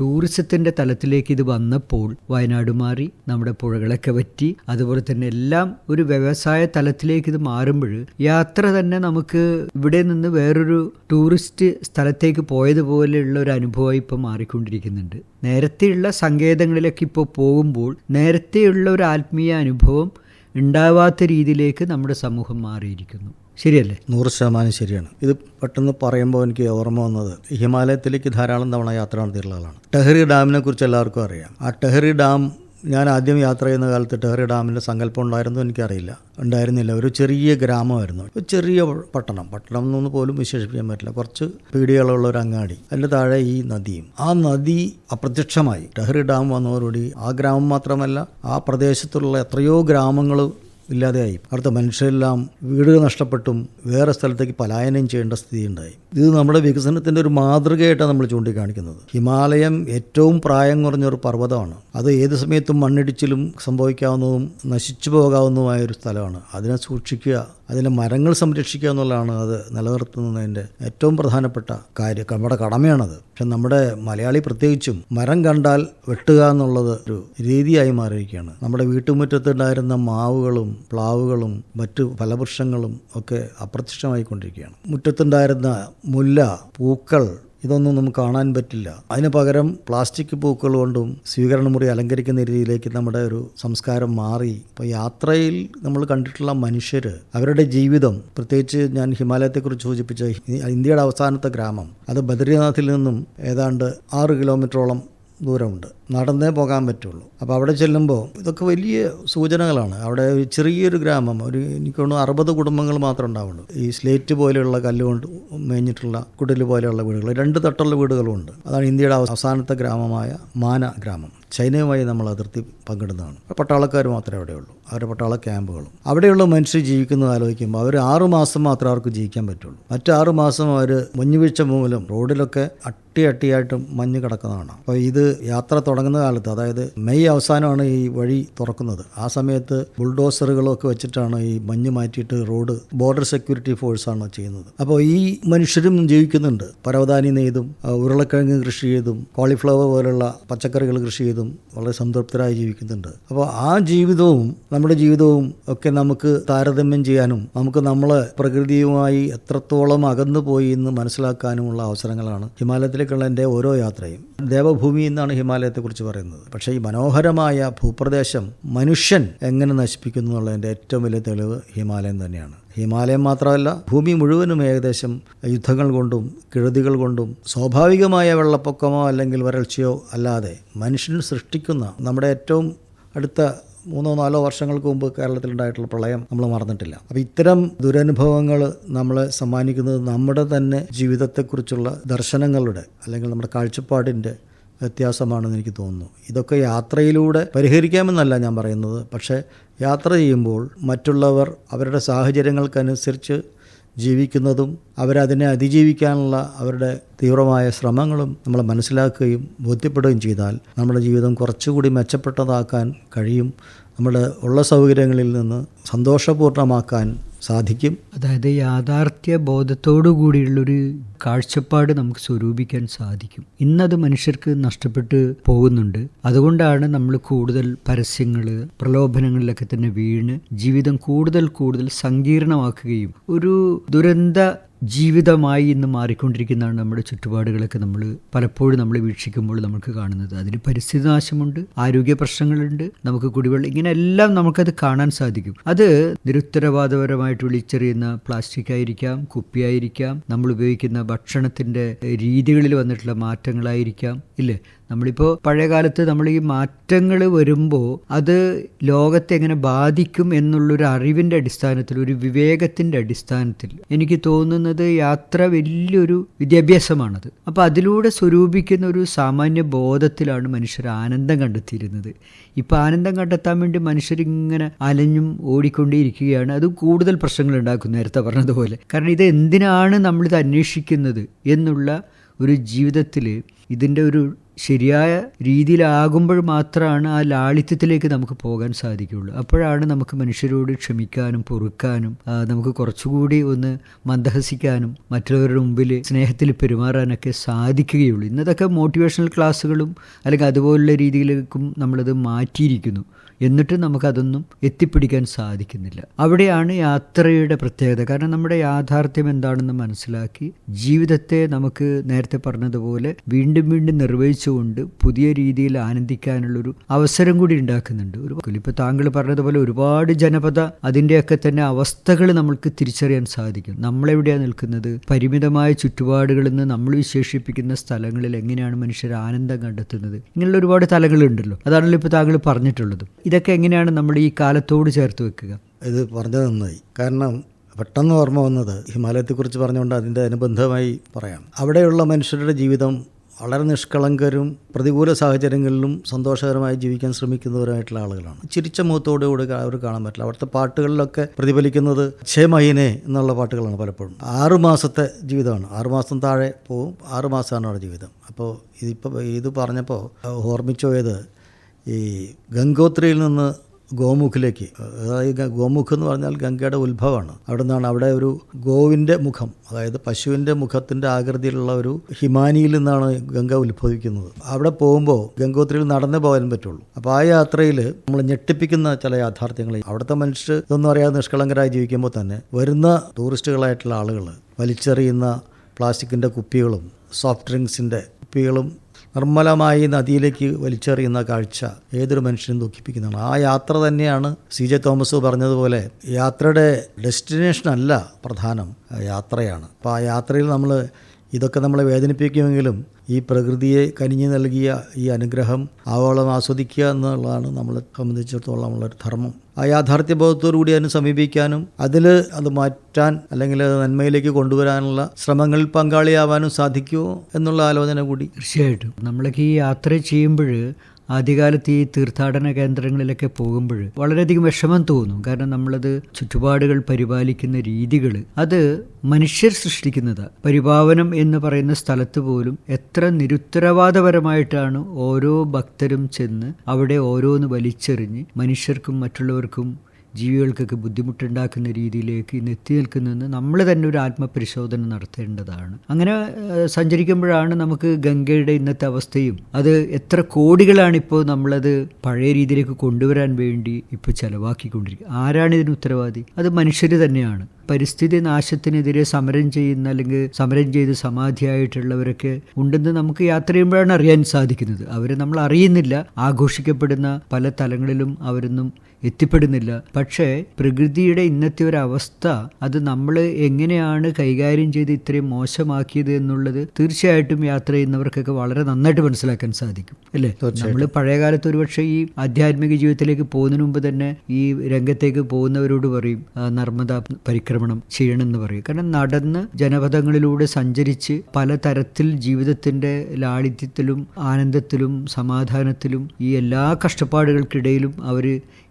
ടൂറിസത്തിന്റെ തലത്തിലേക്ക് ഇത് വന്നപ്പോൾ വയനാട് മാറി നമ്മുടെ പുഴകളൊക്കെ വറ്റി അതുപോലെ തന്നെ എല്ലാം ഒരു വ്യവസായ തലത്തിലേക്ക് ഇത് മാറുമ്പോൾ യാത്ര തന്നെ നമുക്ക് ഇവിടെ നിന്ന് വേറൊരു ടൂറിസ്റ്റ് സ്ഥലത്തേക്ക് പോയതുപോലെയുള്ള ഒരു അനുഭവം ഇപ്പോൾ മാറിക്കൊണ്ടിരിക്കുന്നുണ്ട്. നേരത്തെയുള്ള സങ്കേതങ്ങളിലൊക്കെ ഇപ്പോൾ പോകുമ്പോൾ നേരത്തെയുള്ള ഒരു ആത്മീയ അനുഭവം ഉണ്ടാവാത്ത രീതിയിലേക്ക് നമ്മുടെ സമൂഹം മാറിയിരിക്കുന്നു. ശരിയല്ലേ? നൂറ് ശതമാനം ശരിയാണ്. ഇത് പെട്ടെന്ന് പറയുമ്പോൾ എനിക്ക് ഓർമ്മ വന്നത് ഹിമാലയത്തിലേക്ക് ധാരാളം തവണ യാത്ര നടത്തിയിട്ടുള്ള ആളാണ്. ടെഹറി ഡാമിനെ കുറിച്ച് എല്ലാവർക്കും അറിയാം. ആ ടെഹറി ഡാം ഞാൻ ആദ്യം യാത്ര ചെയ്യുന്ന കാലത്ത് ടെഹറി ഡാമിന്റെ സങ്കല്പം ഉണ്ടായിരുന്നു എനിക്കറിയില്ല. ഉണ്ടായിരുന്നില്ല. ഒരു ചെറിയ ഗ്രാമമായിരുന്നു. ഒരു ചെറിയ പട്ടണം. പട്ടണം എന്നൊന്നും പോലും വിശേഷിപ്പിക്കാൻ പറ്റില്ല. കുറച്ച് പീടികളുള്ള ഒരു അങ്ങാടി. അതിന്റെ താഴെ ഈ നദിയും. ആ നദി അപ്രത്യക്ഷമായി. ടെഹറി ഡാം വന്നതോടുകൂടി ആ ഗ്രാമം മാത്രമല്ല ആ പ്രദേശത്തുള്ള എത്രയോ ഗ്രാമങ്ങൾ ഇല്ലാതെയായി. അവിടുത്തെ മനുഷ്യരെല്ലാം വീടുകൾ നഷ്ടപ്പെട്ടും വേറെ സ്ഥലത്തേക്ക് പലായനം ചെയ്യേണ്ട സ്ഥിതിയുണ്ടായി. ഇത് നമ്മുടെ വികസനത്തിന്റെ ഒരു മാതൃകയായിട്ടാണ് നമ്മൾ ചൂണ്ടിക്കാണിക്കുന്നത്. ഹിമാലയം ഏറ്റവും പ്രായം കുറഞ്ഞൊരു പർവതമാണ്. അത് ഏത് സമയത്തും മണ്ണിടിച്ചിലും സംഭവിക്കാവുന്നതും നശിച്ചു പോകാവുന്നതുമായ ഒരു സ്ഥലമാണ്. അതിനെ സൂക്ഷിക്കുക അതിലെ മരങ്ങൾ സംരക്ഷിക്കുക എന്നുള്ളതാണ് അത് നിലനിർത്തുന്നതിന്റെ ഏറ്റവും പ്രധാനപ്പെട്ട കാര്യം നമ്മുടെ കടമയാണത്. പക്ഷെ നമ്മുടെ മലയാളി പ്രത്യേകിച്ചും മരം കണ്ടാൽ വെട്ടുക എന്നുള്ളത് ഒരു രീതിയായി മാറിയിരിക്കുകയാണ്. നമ്മുടെ വീട്ടുമുറ്റത്തുണ്ടായിരുന്ന മാവുകളും പ്ലാവുകളും മറ്റു ഫലവൃക്ഷങ്ങളും ഒക്കെ അപ്രത്യക്ഷമായിക്കൊണ്ടിരിക്കുകയാണ്. മുറ്റത്തുണ്ടായിരുന്ന മുല്ല പൂക്കൾ ഇതൊന്നും നമുക്ക് കാണാൻ പറ്റില്ല. അതിന് പകരം പ്ലാസ്റ്റിക് പൂക്കൾ കൊണ്ടും സ്വീകരണമുറി അലങ്കരിക്കുന്ന രീതിയിലേക്ക് നമ്മുടെ ഒരു സംസ്കാരം മാറി. ഇപ്പോൾ യാത്രയിൽ നമ്മൾ കണ്ടിട്ടുള്ള മനുഷ്യർ അവരുടെ ജീവിതം പ്രത്യേകിച്ച് ഞാൻ ഹിമാലയത്തെക്കുറിച്ച് സൂചിപ്പിച്ച ഇന്ത്യയുടെ അവസാനത്തെ ഗ്രാമം അത് ബദ്രിനാഥിൽ നിന്നും ഏതാണ്ട് ആറ് കിലോമീറ്ററോളം ദൂരമുണ്ട്. നടന്നേ പോകാൻ പറ്റുള്ളൂ. അപ്പോൾ അവിടെ ചെല്ലുമ്പോൾ ഇതൊക്കെ വലിയ സൂചനകളാണ്. അവിടെ ഒരു ചെറിയൊരു ഗ്രാമം ഒരു എനിക്ക് തോന്നുന്നു അറുപത് കുടുംബങ്ങൾ മാത്രമേ ഉണ്ടാവുള്ളൂ. ഈ സ്ലേറ്റ് പോലെയുള്ള കല്ലുകൊണ്ട് മേഞ്ഞിട്ടുള്ള കുടിൽ പോലെയുള്ള വീടുകൾ രണ്ട് തട്ടുള്ള വീടുകളുമുണ്ട്. അതാണ് ഇന്ത്യയുടെ അവസാനത്തെ ഗ്രാമമായ മാന ഗ്രാമം. ചൈനയുമായി നമ്മൾ അതിർത്തി പങ്കിടുന്നതാണ്. പട്ടാളക്കാർ മാത്രമേ അവിടെയുള്ളൂ അവരുടെ പട്ടാള ക്യാമ്പുകളും. അവിടെയുള്ള മനുഷ്യർ ജീവിക്കുന്നത് ആലോചിക്കുമ്പോൾ അവർ ആറു മാസം മാത്രമേ അവർക്ക് ജീവിക്കാൻ പറ്റുള്ളൂ. മറ്റു ആറു മാസം അവർ മഞ്ഞുവീഴ്ച മൂലം റോഡിലൊക്കെ അട്ടിയായിട്ട് മഞ്ഞ് കിടക്കുന്നതാണ്. അപ്പോൾ ഇത് യാത്ര തുടങ്ങുന്ന കാലത്ത് അതായത് മെയ് അവസാനമാണ് ഈ വഴി തുറക്കുന്നത്. ആ സമയത്ത് ബുൾഡോസറുകളൊക്കെ വെച്ചിട്ടാണ് ഈ മഞ്ഞ് മാറ്റിയിട്ട് റോഡ് ബോർഡർ സെക്യൂരിറ്റി ഫോഴ്സാണ് ചെയ്യുന്നത്. അപ്പോൾ ഈ മനുഷ്യരും ജീവിക്കുന്നുണ്ട്. പരവതാനി നെയ്തും ഉരുളക്കിഴങ്ങ് കൃഷി ചെയ്തും കോളിഫ്ലവർ പോലുള്ള പച്ചക്കറികൾ കൃഷി ചെയ്തും വളരെ സംതൃപ്തരായി ജീവിക്കുന്നുണ്ട്. അപ്പോൾ ആ ജീവിതവും നമ്മുടെ ജീവിതവും ഒക്കെ നമുക്ക് താരതമ്യം ചെയ്യാനും നമുക്ക് നമ്മളെ പ്രകൃതിയുമായി എത്രത്തോളം അകന്നു പോയി എന്ന് മനസ്സിലാക്കാനുമുള്ള അവസരങ്ങളാണ് ഹിമാലയത്തിലേക്കുള്ള എന്റെ ഓരോ യാത്രയും. ദേവഭൂമി എന്നാണ് ഹിമാലയത്തെക്കുറിച്ച് പറയുന്നത്. പക്ഷേ ഈ മനോഹരമായ ഭൂപ്രദേശം മനുഷ്യൻ എങ്ങനെ നശിപ്പിക്കുന്നു എന്നുള്ളതിന്റെ ഏറ്റവും വലിയ തെളിവ് ഹിമാലയം തന്നെയാണ്. ഹിമാലയം മാത്രമല്ല ഭൂമി മുഴുവനും ഏകദേശം യുദ്ധങ്ങൾ കൊണ്ടും കെടുതികൾ കൊണ്ടും സ്വാഭാവികമായ വെള്ളപ്പൊക്കമോ അല്ലെങ്കിൽ വരൾച്ചയോ അല്ലാതെ മനുഷ്യൻ സൃഷ്ടിക്കുന്ന നമ്മുടെ ഏറ്റവും അടുത്ത മൂന്നോ നാലോ വർഷങ്ങൾക്ക് മുമ്പ് കേരളത്തിലുണ്ടായിട്ടുള്ള പ്രളയം നമ്മൾ മറന്നിട്ടില്ല. അപ്പോൾ ഇത്തരം ദുരനുഭവങ്ങൾ നമ്മളെ സമ്മാനിക്കുന്നത് നമ്മുടെ തന്നെ ജീവിതത്തെക്കുറിച്ചുള്ള ദർശനങ്ങളുടെ അല്ലെങ്കിൽ നമ്മുടെ കാഴ്ചപ്പാടിന്റെ വ്യത്യാസമാണെന്ന് എനിക്ക് തോന്നുന്നു. ഇതൊക്കെ യാത്രയിലൂടെ പരിഹരിക്കാമെന്നല്ല ഞാൻ പറയുന്നത്. പക്ഷേ യാത്ര ചെയ്യുമ്പോൾ മറ്റുള്ളവർ അവരുടെ സാഹചര്യങ്ങൾക്കനുസരിച്ച് ജീവിക്കുന്നതും അവരതിനെ അതിജീവിക്കാനുള്ള അവരുടെ തീവ്രമായ ശ്രമങ്ങളും നമ്മൾ മനസ്സിലാക്കുകയും ബോധ്യപ്പെടുകയും ചെയ്താൽ നമ്മുടെ ജീവിതം കുറച്ചുകൂടി മെച്ചപ്പെട്ടതാക്കാൻ കഴിയും. നമ്മുടെ ഉള്ള സൗകര്യങ്ങളിൽ നിന്ന് സന്തോഷപൂർണമാക്കാൻ സാധിക്കും. അതായത് യാഥാർത്ഥ്യ ബോധത്തോടു കൂടിയുള്ളൊരു കാഴ്ചപ്പാട് നമുക്ക് സ്വരൂപിക്കാൻ സാധിക്കും. ഇന്നത് മനുഷ്യർക്ക് നഷ്ടപ്പെട്ട് പോകുന്നുണ്ട്. അതുകൊണ്ടാണ് നമ്മൾ കൂടുതൽ പരസ്യങ്ങൾ പ്രലോഭനങ്ങളിലൊക്കെ തന്നെ വീണ് ജീവിതം കൂടുതൽ കൂടുതൽ സങ്കീർണമാക്കുകയും ഒരു ദുരന്ത ജീവിതമായി ഇന്ന് മാറിക്കൊണ്ടിരിക്കുന്നതാണ് നമ്മുടെ ചുറ്റുപാടുകളൊക്കെ നമ്മൾ പലപ്പോഴും നമ്മൾ വീക്ഷിക്കുമ്പോൾ നമുക്ക് കാണുന്നത്. അതിന് പരിസ്ഥിതി നാശമുണ്ട് ആരോഗ്യ പ്രശ്നങ്ങളുണ്ട് നമുക്ക് കുടിവെള്ളം ഇങ്ങനെയെല്ലാം നമുക്കത് കാണാൻ സാധിക്കും. അത് നിരുത്തരവാദപരമായിട്ട് വിളിച്ചെറിയുന്ന പ്ലാസ്റ്റിക് ആയിരിക്കാം കുപ്പിയായിരിക്കാം നമ്മൾ ഉപയോഗിക്കുന്ന ഭക്ഷണത്തിന്റെ രീതികളിൽ വന്നിട്ടുള്ള മാറ്റങ്ങളായിരിക്കാം ഇല്ലേ? നമ്മളിപ്പോൾ പഴയ കാലത്ത് നമ്മൾ ഈ മാറ്റങ്ങൾ വരുമ്പോൾ അത് ലോകത്തെ എങ്ങനെ ബാധിക്കും എന്നുള്ളൊരു അറിവിന്റെ അടിസ്ഥാനത്തിൽ ഒരു വിവേകത്തിന്റെ അടിസ്ഥാനത്തിൽ എനിക്ക് തോന്നുന്നത് യാത്ര വലിയൊരു വിദ്യാഭ്യാസമാണത്. അപ്പോൾ അതിലൂടെ സ്വരൂപിക്കുന്ന ഒരു സാമാന്യ ബോധത്തിലാണ് മനുഷ്യർ ആനന്ദം കണ്ടെത്തിയിരുന്നത്. ഇപ്പോൾ ആനന്ദം കണ്ടെത്താൻ വേണ്ടി മനുഷ്യരിങ്ങനെ അലഞ്ഞും ഓടിക്കൊണ്ടേയിരിക്കുകയാണ്. അത് കൂടുതൽ പ്രശ്നങ്ങൾ ഉണ്ടാക്കും നേരത്തെ പറഞ്ഞതുപോലെ. കാരണം ഇത് എന്തിനാണ് നമ്മളിത് അന്വേഷിക്കുന്നത് എന്നുള്ള ഒരു ജീവിതത്തിൽ ഇതിന്റെ ഒരു ശരിയായ രീതിയിലാകുമ്പോൾ മാത്രമാണ് ആ ലാളിത്യത്തിലേക്ക് നമുക്ക് പോകാൻ സാധിക്കുകയുള്ളൂ. അപ്പോഴാണ് നമുക്ക് മനുഷ്യരോട് ക്ഷമിക്കാനും പൊറുക്കാനും നമുക്ക് കുറച്ചുകൂടി ഒന്ന് മന്ദഹസിക്കാനും മറ്റുള്ളവരുടെ മുമ്പിൽ സ്നേഹത്തിൽ പെരുമാറാനൊക്കെ സാധിക്കുകയുള്ളൂ. ഇന്നതൊക്കെ മോട്ടിവേഷണൽ ക്ലാസ്സുകളും അല്ലെങ്കിൽ അതുപോലുള്ള രീതിയിലേക്കും നമ്മളത് മാറ്റിയിരിക്കുന്നു. എന്നിട്ട് നമുക്കതൊന്നും എത്തിപ്പിടിക്കാൻ സാധിക്കുന്നില്ല. അവിടെയാണ് യാത്രയുടെ പ്രത്യേകത. കാരണം നമ്മുടെ യാഥാർത്ഥ്യം എന്താണെന്ന് മനസ്സിലാക്കി ജീവിതത്തെ നമുക്ക് നേരത്തെ പറഞ്ഞതുപോലെ വീണ്ടും വീണ്ടും നിർവഹിച്ചുകൊണ്ട് പുതിയ രീതിയിൽ ആനന്ദിക്കാനുള്ളൊരു അവസരം കൂടി ഉണ്ടാക്കുന്നുണ്ട്. ഒരു ഇപ്പോൾ താങ്കൾ പറഞ്ഞതുപോലെ ഒരുപാട് ജനപദ അതിന്റെയൊക്കെ തന്നെ അവസ്ഥകൾ നമ്മൾക്ക് തിരിച്ചറിയാൻ സാധിക്കും. നമ്മളെവിടെയാണ് നിൽക്കുന്നത്? പരിമിതമായ ചുറ്റുപാടുകളിൽ നിന്ന് നമ്മൾ വിശേഷിപ്പിക്കുന്ന സ്ഥലങ്ങളിൽ എങ്ങനെയാണ് മനുഷ്യർ ആനന്ദം കണ്ടെത്തുന്നത്? ഇങ്ങനെയുള്ള ഒരുപാട് തലങ്ങളുണ്ടല്ലോ. അതാണല്ലോ ഇപ്പോൾ താങ്കൾ പറഞ്ഞിട്ടുള്ളത്. ഇതൊക്കെ എങ്ങനെയാണ് നമ്മൾ ഈ കാലത്തോട് ചേർത്ത് വെക്കുക? ഇത് പറഞ്ഞത് നന്നായി. കാരണം പെട്ടെന്ന് ഓർമ്മ വന്നത് ഹിമാലയത്തെക്കുറിച്ച് പറഞ്ഞുകൊണ്ട് അതിന്റെ അനുബന്ധമായി പറയാം. അവിടെയുള്ള മനുഷ്യരുടെ ജീവിതം വളരെ നിഷ്കളങ്കരും പ്രതികൂല സാഹചര്യങ്ങളിലും സന്തോഷകരമായി ജീവിക്കാൻ ശ്രമിക്കുന്നവരായിട്ടുള്ള ആളുകളാണ്. ചിരിച്ച മുഖത്തോടുകൂടി അവർ കാണാൻ പറ്റില്ല. അവിടുത്തെ പാട്ടുകളിലൊക്കെ പ്രതിഫലിക്കുന്നത് മഹീനെ എന്നുള്ള പാട്ടുകളാണ് പലപ്പോഴും. ആറു മാസത്തെ ജീവിതമാണ്. ആറു മാസം താഴെ പോവും. ആറു മാസമാണ് അവിടെ ജീവിതം. അപ്പോൾ ഇതിപ്പോൾ ഇത് പറഞ്ഞപ്പോൾ ഓർമ്മിച്ചു പോയത് ഈ ഗംഗോത്രിയിൽ നിന്ന് ഗോമുഖിലേക്ക് അതായത് ഗോമുഖ് എന്ന് പറഞ്ഞാൽ ഗംഗയുടെ ഉത്ഭവമാണ്. അവിടെ നിന്നാണ് അവിടെ ഒരു ഗോവിന്റെ മുഖം അതായത് പശുവിന്റെ മുഖത്തിന്റെ ആകൃതിയിലുള്ള ഒരു ഹിമാനിയിൽ നിന്നാണ് ഗംഗ ഉത്ഭവിക്കുന്നത്. അവിടെ പോകുമ്പോൾ ഗംഗോത്രിയിൽ നടന്നേ പോകാൻ പറ്റുള്ളൂ. അപ്പോൾ ആ യാത്രയിൽ നമ്മൾ ഞെട്ടിപ്പിക്കുന്ന ചില യാഥാർത്ഥ്യങ്ങൾ അവിടുത്തെ മനുഷ്യർ ഇതൊന്നും അറിയാതെ നിഷ്കളങ്കരായി ജീവിക്കുമ്പോൾ തന്നെ വരുന്ന ടൂറിസ്റ്റുകളായിട്ടുള്ള ആളുകൾ വലിച്ചെറിയുന്ന പ്ലാസ്റ്റിക്കിന്റെ കുപ്പികളും സോഫ്റ്റ് ഡ്രിങ്ക്സിന്റെ കുപ്പികളും നിർമ്മലമായി നദിയിലേക്ക് വലിച്ചെറിയുന്ന കാഴ്ച ഏതൊരു മനുഷ്യനും ദുഃഖിപ്പിക്കുന്നതാണ്. ആ യാത്ര തന്നെയാണ് സി ജെ തോമസ് പറഞ്ഞതുപോലെ യാത്രയുടെ ഡെസ്റ്റിനേഷൻ അല്ല പ്രധാനം യാത്രയാണ്. അപ്പോൾ ആ യാത്രയിൽ നമ്മൾ ഇതൊക്കെ നമ്മളെ വേദനിപ്പിക്കുമെങ്കിലും ഈ പ്രകൃതിയെ കനിഞ്ഞു നൽകിയ ഈ അനുഗ്രഹം ആവോളം ആസ്വദിക്കുക എന്നുള്ളതാണ് നമ്മളെ സംബന്ധിച്ചിടത്തോളം ഉള്ളൊരു ധർമ്മം. ആ യാഥാർത്ഥ്യ ബോധത്തോടു കൂടി അതിനെ സമീപിക്കാനും അതിൽ അത് മാറ്റാൻ അല്ലെങ്കിൽ നന്മയിലേക്ക് കൊണ്ടുവരാനുള്ള ശ്രമങ്ങളിൽ പങ്കാളിയാവാനും സാധിക്കുമോ എന്നുള്ള ആലോചന കൂടി. തീർച്ചയായിട്ടും. നമ്മളൊക്കെ ഈ യാത്ര ചെയ്യുമ്പോൾ ആദ്യകാലത്ത് ഈ തീർത്ഥാടന കേന്ദ്രങ്ങളിലൊക്കെ പോകുമ്പോൾ വളരെയധികം വിഷമം തോന്നും. കാരണം നമ്മളത് ചുറ്റുപാടുകൾ പരിപാലിക്കുന്ന രീതികൾ അത് മനുഷ്യർ സൃഷ്ടിക്കുന്നതാണ് പരിപാവനം എന്ന് പറയുന്ന സ്ഥലത്ത് പോലും എത്ര നിരുത്തരവാദപരമായിട്ടാണ് ഓരോ ഭക്തരും ചെന്ന് അവിടെ ഓരോന്ന് വലിച്ചെറിഞ്ഞ് മനുഷ്യർക്കും മറ്റുള്ളവർക്കും ജീവികൾക്കൊക്കെ ബുദ്ധിമുട്ടുണ്ടാക്കുന്ന രീതിയിലേക്ക് ഇന്ന് എത്തി നിൽക്കുന്നതെന്ന് നമ്മൾ തന്നെ ഒരു ആത്മപരിശോധന നടത്തേണ്ടതാണ്. അങ്ങനെ സഞ്ചരിക്കുമ്പോഴാണ് നമുക്ക് ഗംഗയുടെ ഇന്നത്തെ അവസ്ഥയും അത് എത്ര കോടികളാണ് ഇപ്പോൾ നമ്മളത് പഴയ രീതിയിലേക്ക് കൊണ്ടുവരാൻ വേണ്ടി ഇപ്പോൾ ചിലവാക്കിക്കൊണ്ടിരിക്കുക. ആരാണ് ഇതിന് ഉത്തരവാദി? അത് മനുഷ്യർ തന്നെയാണ്. പരിസ്ഥിതി നാശത്തിനെതിരെ സമരം ചെയ്യുന്ന അല്ലെങ്കിൽ സമരം ചെയ്ത് സമാധിയായിട്ടുള്ളവരൊക്കെ ഉണ്ടെന്ന് നമുക്ക് യാത്ര ചെയ്യുമ്പോഴാണ് അറിയാൻ സാധിക്കുന്നത്. അവരെ നമ്മൾ അറിയുന്നില്ല. ആഘോഷിക്കപ്പെടുന്ന പല തലങ്ങളിലും അവരൊന്നും എത്തിപ്പെടുന്നില്ല. പക്ഷേ പ്രകൃതിയുടെ ഇന്നത്തെ ഒരു അവസ്ഥ അത് നമ്മൾ എങ്ങനെയാണ് കൈകാര്യം ചെയ്ത് ഇത്രയും മോശമാക്കിയത് എന്നുള്ളത് തീർച്ചയായിട്ടും യാത്ര ചെയ്യുന്നവർക്കൊക്കെ വളരെ നന്നായിട്ട് മനസ്സിലാക്കാൻ സാധിക്കും. അല്ലേ? നമ്മൾ പഴയകാലത്ത് ഒരുപക്ഷെ ഈ ആധ്യാത്മിക ജീവിതത്തിലേക്ക് പോകുന്നതിന് മുമ്പ് തന്നെ ഈ രംഗത്തേക്ക് പോകുന്നവരോട് പറയും നർമ്മദ പരിക്രമണം ചെയ്യണമെന്ന് പറയും. കാരണം നടന്ന് ജനപഥങ്ങളിലൂടെ സഞ്ചരിച്ച് പലതരത്തിൽ ജീവിതത്തിന്റെ ലാളിത്യത്തിലും ആനന്ദത്തിലും സമാധാനത്തിലും ഈ എല്ലാ കഷ്ടപ്പാടുകൾക്കിടയിലും അവർ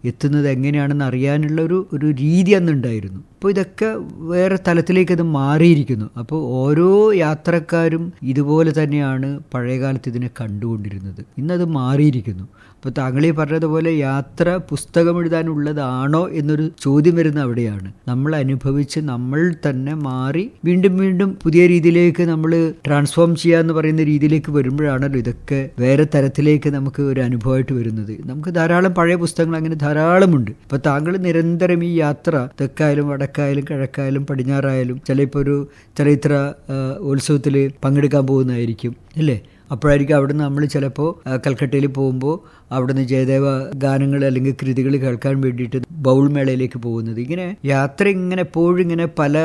എത്തുന്നത് എങ്ങനെയാണെന്ന് അറിയാനുള്ള ഒരു ഒരു രീതി അന്നുണ്ടായിരുന്നു. അപ്പോൾ ഇതൊക്കെ വേറെ തലത്തിലേക്ക് അത് മാറിയിരിക്കുന്നു. അപ്പോൾ ഓരോ യാത്രക്കാരും ഇതുപോലെ തന്നെയാണ് പഴയകാലത്ത് ഇതിനെ കണ്ടുകൊണ്ടിരുന്നത്. ഇന്നത് മാറിയിരിക്കുന്നു. അപ്പോൾ താങ്കൾ ഈ പറഞ്ഞതുപോലെ യാത്ര പുസ്തകം എഴുതാനുള്ളതാണോ എന്നൊരു ചോദ്യം വരുന്ന അവിടെയാണ്. നമ്മൾ അനുഭവിച്ച് നമ്മൾ തന്നെ മാറി വീണ്ടും വീണ്ടും പുതിയ രീതിയിലേക്ക് നമ്മൾ ട്രാൻസ്ഫോം ചെയ്യാന്ന് പറയുന്ന രീതിയിലേക്ക് വരുമ്പോഴാണല്ലോ ഇതൊക്കെ വേറെ തരത്തിലേക്ക് നമുക്ക് ഒരു അനുഭവമായിട്ട് വരുന്നത്. നമുക്ക് ധാരാളം പഴയ പുസ്തകങ്ങൾ അങ്ങനെ ധാരാളമുണ്ട്. അപ്പോൾ താങ്കൾ നിരന്തരം ഈ യാത്ര തെക്കായാലും വടക്കായാലും കിഴക്കായാലും പടിഞ്ഞാറായാലും ചിലപ്പോൾ ഒരു ചരിത്ര ഉത്സവത്തിൽ പങ്കെടുക്കാൻ പോകുന്നതായിരിക്കും അല്ലേ? അപ്പോഴായിരിക്കും അവിടുന്ന് നമ്മൾ ചിലപ്പോൾ കൽക്കട്ടയിൽ പോകുമ്പോൾ അവിടുന്ന് ജയദേവ ഗാനങ്ങൾ അല്ലെങ്കിൽ കൃതികൾ കേൾക്കാൻ വേണ്ടിയിട്ട് ബൗൾ മേളയിലേക്ക് പോകുന്നത്. ഇങ്ങനെ യാത്ര ഇങ്ങനെ എപ്പോഴും ഇങ്ങനെ പല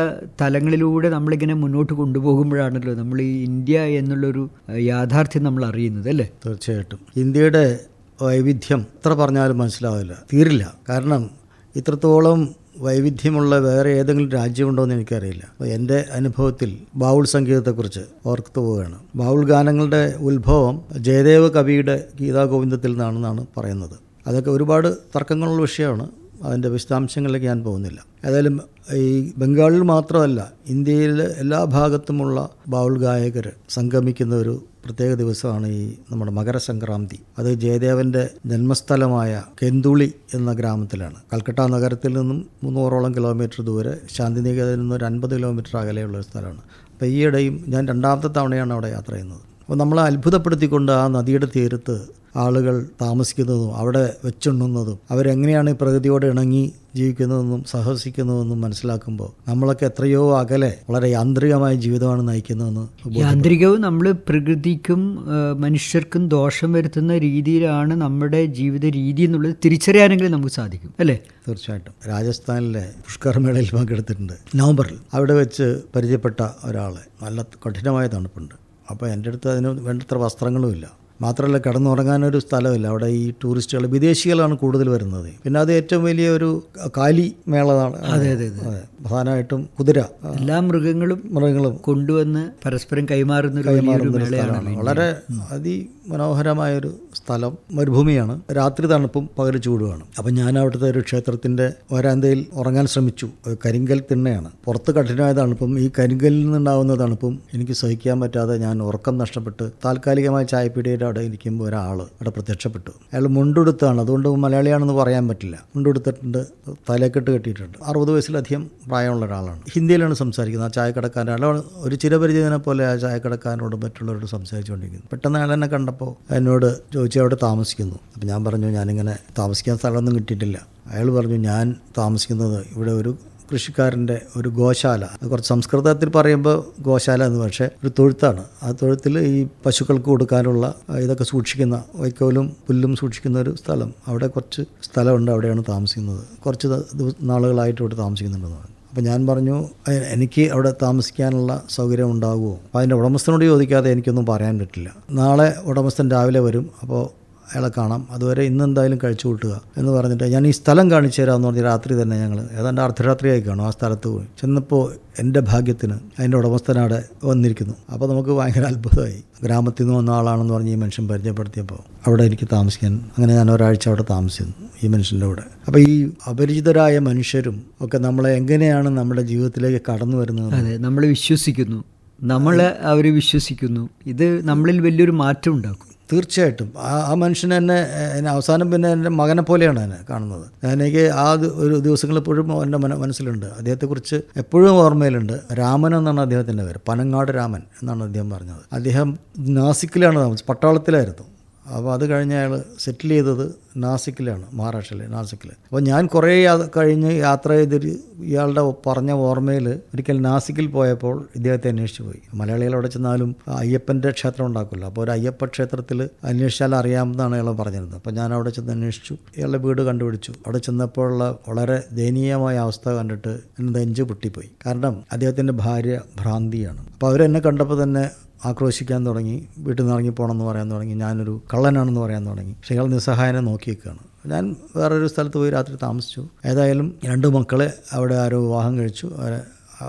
തലങ്ങളിലൂടെ നമ്മളിങ്ങനെ മുന്നോട്ട് കൊണ്ടുപോകുമ്പോഴാണല്ലോ നമ്മൾ ഈ ഇന്ത്യ എന്നുള്ളൊരു യാഥാർത്ഥ്യം നമ്മൾ അറിയുന്നത് അല്ലേ? തീർച്ചയായിട്ടും. ഇന്ത്യയുടെ വൈവിധ്യം എത്ര പറഞ്ഞാലും മനസ്സിലാവില്ല. തീരില്ല. കാരണം ഇത്രത്തോളം വൈവിധ്യമുള്ള വേറെ ഏതെങ്കിലും രാജ്യമുണ്ടോ എന്ന് എനിക്കറിയില്ല. അപ്പോൾ എന്റെ അനുഭവത്തിൽ ബാവുൾ സംഗീതത്തെക്കുറിച്ച് ഓർത്തു പോവുകയാണ്. ബാവുൾ ഗാനങ്ങളുടെ ഉത്ഭവം ജയദേവ കവിയുടെ ഗീതാഗോവിന്ദത്തിൽ നിന്നാണെന്നാണ് പറയുന്നത്. അതൊക്കെ ഒരുപാട് തർക്കങ്ങളുള്ള വിഷയമാണ്. അതിന്റെ വിശദാംശങ്ങളിലേക്ക് ഞാൻ പോകുന്നില്ല. ഏതായാലും ഈ ബംഗാളിൽ മാത്രമല്ല ഇന്ത്യയിലെ എല്ലാ ഭാഗത്തുമുള്ള ബാവുൾ ഗായകർ സംഗമിക്കുന്ന ഒരു പ്രത്യേക ദിവസമാണ് ഈ നമ്മുടെ മകരസംക്രാന്തി. അത് ജയദേവന്റെ ജന്മസ്ഥലമായ കെന്തുളി എന്ന ഗ്രാമത്തിലാണ്. കൽക്കട്ട നഗരത്തിൽ നിന്നും മുന്നൂറോളം കിലോമീറ്റർ ദൂരെ ശാന്തിനികേതനിൽ നിന്ന് ഒരു അൻപത് കിലോമീറ്റർ അകലെയുള്ള ഒരു സ്ഥലമാണ്. അപ്പോൾ ഈയിടെയും ഞാൻ രണ്ടാമത്തെ തവണയാണ് അവിടെ യാത്ര ചെയ്യുന്നത്. അപ്പോൾ നമ്മളെ അത്ഭുതപ്പെടുത്തിക്കൊണ്ട് ആ നദിയുടെ തീരത്ത് ആളുകൾ താമസിക്കുന്നതും അവിടെ വെച്ചുണ്ണുന്നതും അവരെങ്ങനെയാണ് ഈ പ്രകൃതിയോട് ഇണങ്ങി ജീവിക്കുന്നതെന്നും സഹവസിക്കുന്നതെന്നും മനസ്സിലാക്കുമ്പോൾ നമ്മളൊക്കെ എത്രയോ അകലെ വളരെ യാന്ത്രികമായ ജീവിതമാണ് നയിക്കുന്നതെന്ന് യാന്ത്രികവും നമ്മൾ പ്രകൃതിക്കും മനുഷ്യർക്കും ദോഷം വരുത്തുന്ന രീതിയിലാണ് നമ്മുടെ ജീവിത രീതി എന്നുള്ളത് തിരിച്ചറിയാനെങ്കിലും നമുക്ക് സാധിക്കും അല്ലേ? തീർച്ചയായിട്ടും. രാജസ്ഥാനിലെ പുഷ്കർ മേളയിൽ പങ്കെടുത്തിട്ടുണ്ട്. നവംബറിൽ അവിടെ വെച്ച് പരിചയപ്പെട്ട ഒരാളെ. നല്ല കഠിനമായ തണുപ്പുണ്ട്. അപ്പോൾ എന്റെ അടുത്ത് അതിന് വേണ്ടത്ര വസ്ത്രങ്ങളുമില്ല. മാത്രമല്ല കിടന്നുറങ്ങാനൊരു സ്ഥലമില്ല. അവിടെ ഈ ടൂറിസ്റ്റുകൾ വിദേശികളാണ് കൂടുതൽ വരുന്നത്. പിന്നെ അത് ഏറ്റവും വലിയ ഒരു കാലി മേളതാണ് അതെ അതെ അതെ. പ്രധാനമായിട്ടും കുതിര. എല്ലാ മൃഗങ്ങളും മൃഗങ്ങളും. കൊണ്ടുവന്ന് പരസ്പരം കൈമാറുന്ന കൈമാറുന്ന സ്ഥലമാണ്. വളരെ അതിമനോഹരമായൊരു സ്ഥലം മരുഭൂമിയാണ്. രാത്രി തണുപ്പും പകൽ ചൂടുമാണ്. അപ്പം ഞാൻ അവിടുത്തെ ഒരു ക്ഷേത്രത്തിന്റെ വരാന്തയിൽ ഉറങ്ങാൻ ശ്രമിച്ചു. കരിങ്കൽ തിണ്ണയാണ്. പുറത്ത് കഠിനമായ തണുപ്പും ഈ കരിങ്കലിൽ നിന്നുണ്ടാകുന്ന തണുപ്പും എനിക്ക് സഹിക്കാൻ പറ്റാതെ ഞാൻ ഉറക്കം നഷ്ടപ്പെട്ട് താൽക്കാലികമായ ചായപ്പീടിയുടെ അവിടെ ഇരിക്കുമ്പോൾ ഒരാൾ അവിടെ പ്രത്യക്ഷപ്പെട്ടു. അയാൾ മുണ്ടെടുത്താണ്. അതുകൊണ്ട് മലയാളിയാണെന്ന് പറയാൻ പറ്റില്ല. മുണ്ടെടുത്തിട്ടുണ്ട് തലക്കെട്ട് കെട്ടിയിട്ടുണ്ട്. അറുപത് വയസ്സിലധികം പ്രായമുള്ള ഒരാളാണ്. ഹിന്ദിയിലാണ് സംസാരിക്കുന്നത്. ആ ചായക്കടക്കാരൻ അയാൾ ഒരു ചിരപരിചിതനെ പോലെ ആ ചായക്കടക്കാരനോട് മറ്റുള്ളവരോട് സംസാരിച്ചുകൊണ്ടിരിക്കുന്നു. പെട്ടെന്ന് അയാൾ എന്നെ കണ്ടപ്പോൾ എന്നോട് ചോദിച്ചു അവിടെ താമസിക്കുന്നു. അപ്പം ഞാൻ പറഞ്ഞു ഞാനിങ്ങനെ താമസിക്കാൻ സ്ഥലമൊന്നും കിട്ടിയിട്ടില്ല. അയാൾ പറഞ്ഞു ഞാൻ താമസിക്കുന്നത് ഇവിടെ ഒരു കൃഷിക്കാരന്റെ ഒരു ഗോശാല. കുറച്ച് സംസ്കൃതത്തിൽ പറയുമ്പോൾ ഗോശാല എന്ന് പക്ഷേ ഒരു തൊഴുത്താണ്. ആ തൊഴുത്തിൽ ഈ പശുക്കൾക്ക് കൊടുക്കാനുള്ള ഇതൊക്കെ സൂക്ഷിക്കുന്ന വൈക്കോലും പുല്ലും സൂക്ഷിക്കുന്ന ഒരു സ്ഥലം. അവിടെ കുറച്ച് സ്ഥലമുണ്ട് അവിടെയാണ് താമസിക്കുന്നത്. കുറച്ച് നാളുകളായിട്ട് ഇവിടെ താമസിക്കുന്നുണ്ടെന്ന് പറഞ്ഞു. അപ്പോൾ ഞാൻ പറഞ്ഞു എനിക്ക് അവിടെ താമസിക്കാനുള്ള സൗകര്യം ഉണ്ടാകുമോ അപ്പോൾ അതിന്റെ ഉടമസ്ഥനോട് ചോദിക്കാതെ എനിക്കൊന്നും പറയാൻ പറ്റില്ല. നാളെ ഉടമസ്ഥൻ രാവിലെ വരും. അപ്പോൾ അയാളെ കാണാം. അതുവരെ ഇന്ന് എന്തായാലും കഴിച്ചു കൂട്ടുക എന്ന് പറഞ്ഞിട്ട് ഞാൻ ഈ സ്ഥലം കാണിച്ചു തരാമെന്ന് പറഞ്ഞ് രാത്രി തന്നെ ഞങ്ങൾ ഏതാണ്ട് അർദ്ധരാത്രിയായി കാണും ആ സ്ഥലത്ത് പോയി. ചെന്നപ്പോൾ എന്റെ ഭാഗ്യത്തിന് അതിന്റെ ഉടമസ്ഥനവിടെ വന്നിരിക്കുന്നു. അപ്പോൾ നമുക്ക് ഭയങ്കര അത്ഭുതമായി. ഗ്രാമത്തിൽ നിന്ന് വന്ന ആളാണെന്ന് പറഞ്ഞ് ഈ മനുഷ്യൻ പരിചയപ്പെടുത്തിയപ്പോൾ അവിടെ എനിക്ക് താമസിക്കാൻ അങ്ങനെ ഞാൻ ഒരാഴ്ച അവിടെ താമസിക്കുന്നു ഈ മനുഷ്യന്റെ കൂടെ. അപ്പോൾ ഈ അപരിചിതരായ മനുഷ്യരും ഒക്കെ നമ്മളെ എങ്ങനെയാണ് നമ്മുടെ ജീവിതത്തിലേക്ക് കടന്നു വരുന്നത്? അതെ നമ്മൾ വിശ്വസിക്കുന്നു. നമ്മൾ അവർ വിശ്വസിക്കുന്നു. ഇത് നമ്മളിൽ വലിയൊരു മാറ്റം ഉണ്ടാക്കും. തീർച്ചയായിട്ടും. ആ ആ മനുഷ്യൻ എന്നെ എന്നെ അവസാനം പിന്നെ എന്റെ മകനെ പോലെയാണ് എന്നെ കാണുന്നത്. എനിക്ക് ആ ഒരു ദിവസങ്ങൾ എപ്പോഴും എന്റെ മന മനസ്സിലുണ്ട്. അദ്ദേഹത്തെക്കുറിച്ച് എപ്പോഴും ഓർമ്മയിലുണ്ട്. രാമൻ എന്നാണ് അദ്ദേഹത്തിന്റെ പേര്. പനങ്ങാട് രാമൻ എന്നാണ് അദ്ദേഹം പറഞ്ഞത്. അദ്ദേഹം നാസിക്കിലാണ് താമസിച്ചത്. പട്ടാളത്തിലായിരുന്നു. അപ്പോൾ അത് കഴിഞ്ഞ് അയാൾ സെറ്റിൽ ചെയ്തത് നാസിക്കിലാണ് മഹാരാഷ്ട്രയിലെ നാസിക്കിൽ. അപ്പോൾ ഞാൻ കുറേ കഴിഞ്ഞ് യാത്ര ചെയ്തൊരു ഇയാളുടെ പറഞ്ഞ ഓർമ്മയിൽ ഒരിക്കൽ നാസിക്കിൽ പോയപ്പോൾ ഇദ്ദേഹത്തെ അന്വേഷിച്ച് പോയി. മലയാളികൾ അവിടെ ചെന്നാലും അയ്യപ്പന്റെ ക്ഷേത്രം ഉണ്ടാക്കില്ല അപ്പോൾ ഒരു അയ്യപ്പ ക്ഷേത്രത്തിൽ അന്വേഷിച്ചാൽ അറിയാമെന്നാണ് അയാൾ പറഞ്ഞിരുന്നത്. അപ്പോൾ ഞാൻ അവിടെ ചെന്ന് അന്വേഷിച്ചു ഇയാളുടെ വീട് കണ്ടുപിടിച്ചു. അവിടെ ചെന്നപ്പോഴുള്ള വളരെ ദയനീയമായ അവസ്ഥ കണ്ടിട്ട് എന്റെ നെഞ്ച് പൊട്ടിപ്പോയി. കാരണം അദ്ദേഹത്തിന്റെ ഭാര്യ ഭ്രാന്തിയാണ്. അപ്പോൾ അവരെന്നെ കണ്ടപ്പോൾ തന്നെ ആക്രോശിക്കാൻ തുടങ്ങി വീട്ടിൽ നിന്ന് ഇറങ്ങി പോകണമെന്ന് പറയാൻ തുടങ്ങി ഞാനൊരു കള്ളനാണെന്ന് പറയാൻ തുടങ്ങി. പക്ഷേ ഇയാൾ നിസ്സഹായനെ നോക്കി നിൽക്കുകയാണ് ഞാൻ വേറൊരു സ്ഥലത്ത് പോയി രാത്രി താമസിച്ചു. ഏതായാലും രണ്ട് മക്കളെ അവിടെ ആരോ വിവാഹം കഴിച്ചു. അവരെ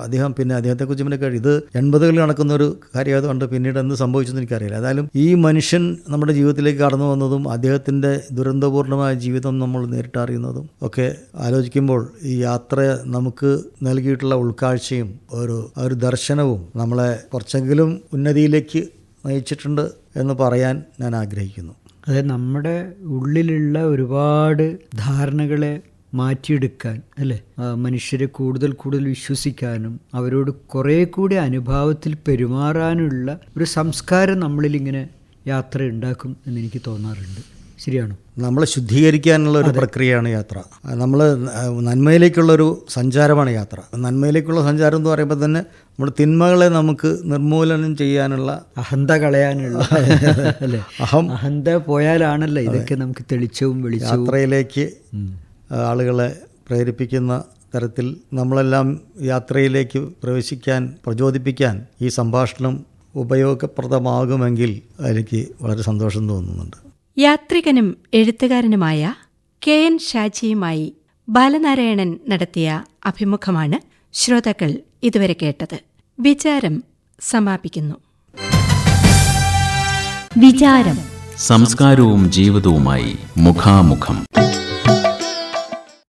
അദ്ദേഹം പിന്നെ അദ്ദേഹത്തെക്കുറിച്ച് പിന്നെ കഴിയും ഇത് എൺപതുകളിൽ നടക്കുന്ന ഒരു കാര്യമായതുകൊണ്ട് പിന്നീട് എന്ത് സംഭവിച്ചെന്ന് എനിക്കറിയില്ല. ഏതായാലും ഈ മനുഷ്യൻ നമ്മുടെ ജീവിതത്തിലേക്ക് കടന്നു വന്നതും അദ്ദേഹത്തിന്റെ ദുരന്തപൂർണമായ ജീവിതം നമ്മൾ നേരിട്ടറിയുന്നതും ഒക്കെ ആലോചിക്കുമ്പോൾ ഈ യാത്ര നമുക്ക് നൽകിയിട്ടുള്ള ഉൾക്കാഴ്ചയും ഒരു ഒരു ദർശനവും നമ്മളെ കുറച്ചെങ്കിലും ഉന്നതിയിലേക്ക് നയിച്ചിട്ടുണ്ട് എന്ന് പറയാൻ ഞാൻ ആഗ്രഹിക്കുന്നു. അതായത് നമ്മുടെ ഉള്ളിലുള്ള ഒരുപാട് ധാരണകളെ മാറ്റിയെടുക്കാൻ അല്ലേ? മനുഷ്യരെ കൂടുതൽ കൂടുതൽ വിശ്വസിക്കാനും അവരോട് കുറേ കൂടി അനുഭാവത്തിൽ പെരുമാറാനുള്ള ഒരു സംസ്കാരം നമ്മളിൽ ഇങ്ങനെ യാത്ര ഉണ്ടാക്കും എന്ന് എനിക്ക് തോന്നാറുണ്ട്. ശരിയാണോ? നമ്മളെ ശുദ്ധീകരിക്കാനുള്ള ഒരു പ്രക്രിയയാണ് യാത്ര. നമ്മൾ നന്മയിലേക്കുള്ളൊരു സഞ്ചാരമാണ് യാത്ര. നന്മയിലേക്കുള്ള സഞ്ചാരം എന്ന് പറയുമ്പോൾ തന്നെ നമ്മുടെ തിന്മകളെ നമുക്ക് നിർമൂലനം ചെയ്യാനുള്ള അഹന്ത കളയാനുള്ള അഹം അഹന്ത പോയാലാണല്ലോ ഇതൊക്കെ നമുക്ക് തെളിച്ചവും വെളിച്ചവും. യാത്രയിലേക്ക് ആളുകളെ പ്രേരിപ്പിക്കുന്ന തരത്തിൽ നമ്മളെല്ലാം യാത്രയിലേക്ക് പ്രവേശിക്കാൻ പ്രചോദിപ്പിക്കാൻ ഈ സംഭാഷണം ഉപയോഗപ്രദമാകുമെങ്കിൽ എനിക്ക് വളരെ സന്തോഷം തോന്നുന്നുണ്ട്. യാത്രികനും എഴുത്തുകാരനുമായ കെ എൻ ഷാജിയുമായി ബാലനാരായണൻ നടത്തിയ അഭിമുഖമാണ് ശ്രോതാക്കൾ ഇതുവരെ കേട്ടത്. വിചാരം സമാപിക്കുന്നു. വിചാരം. സംസ്കാരവും ജീവിതവുമായി മുഖാമുഖം.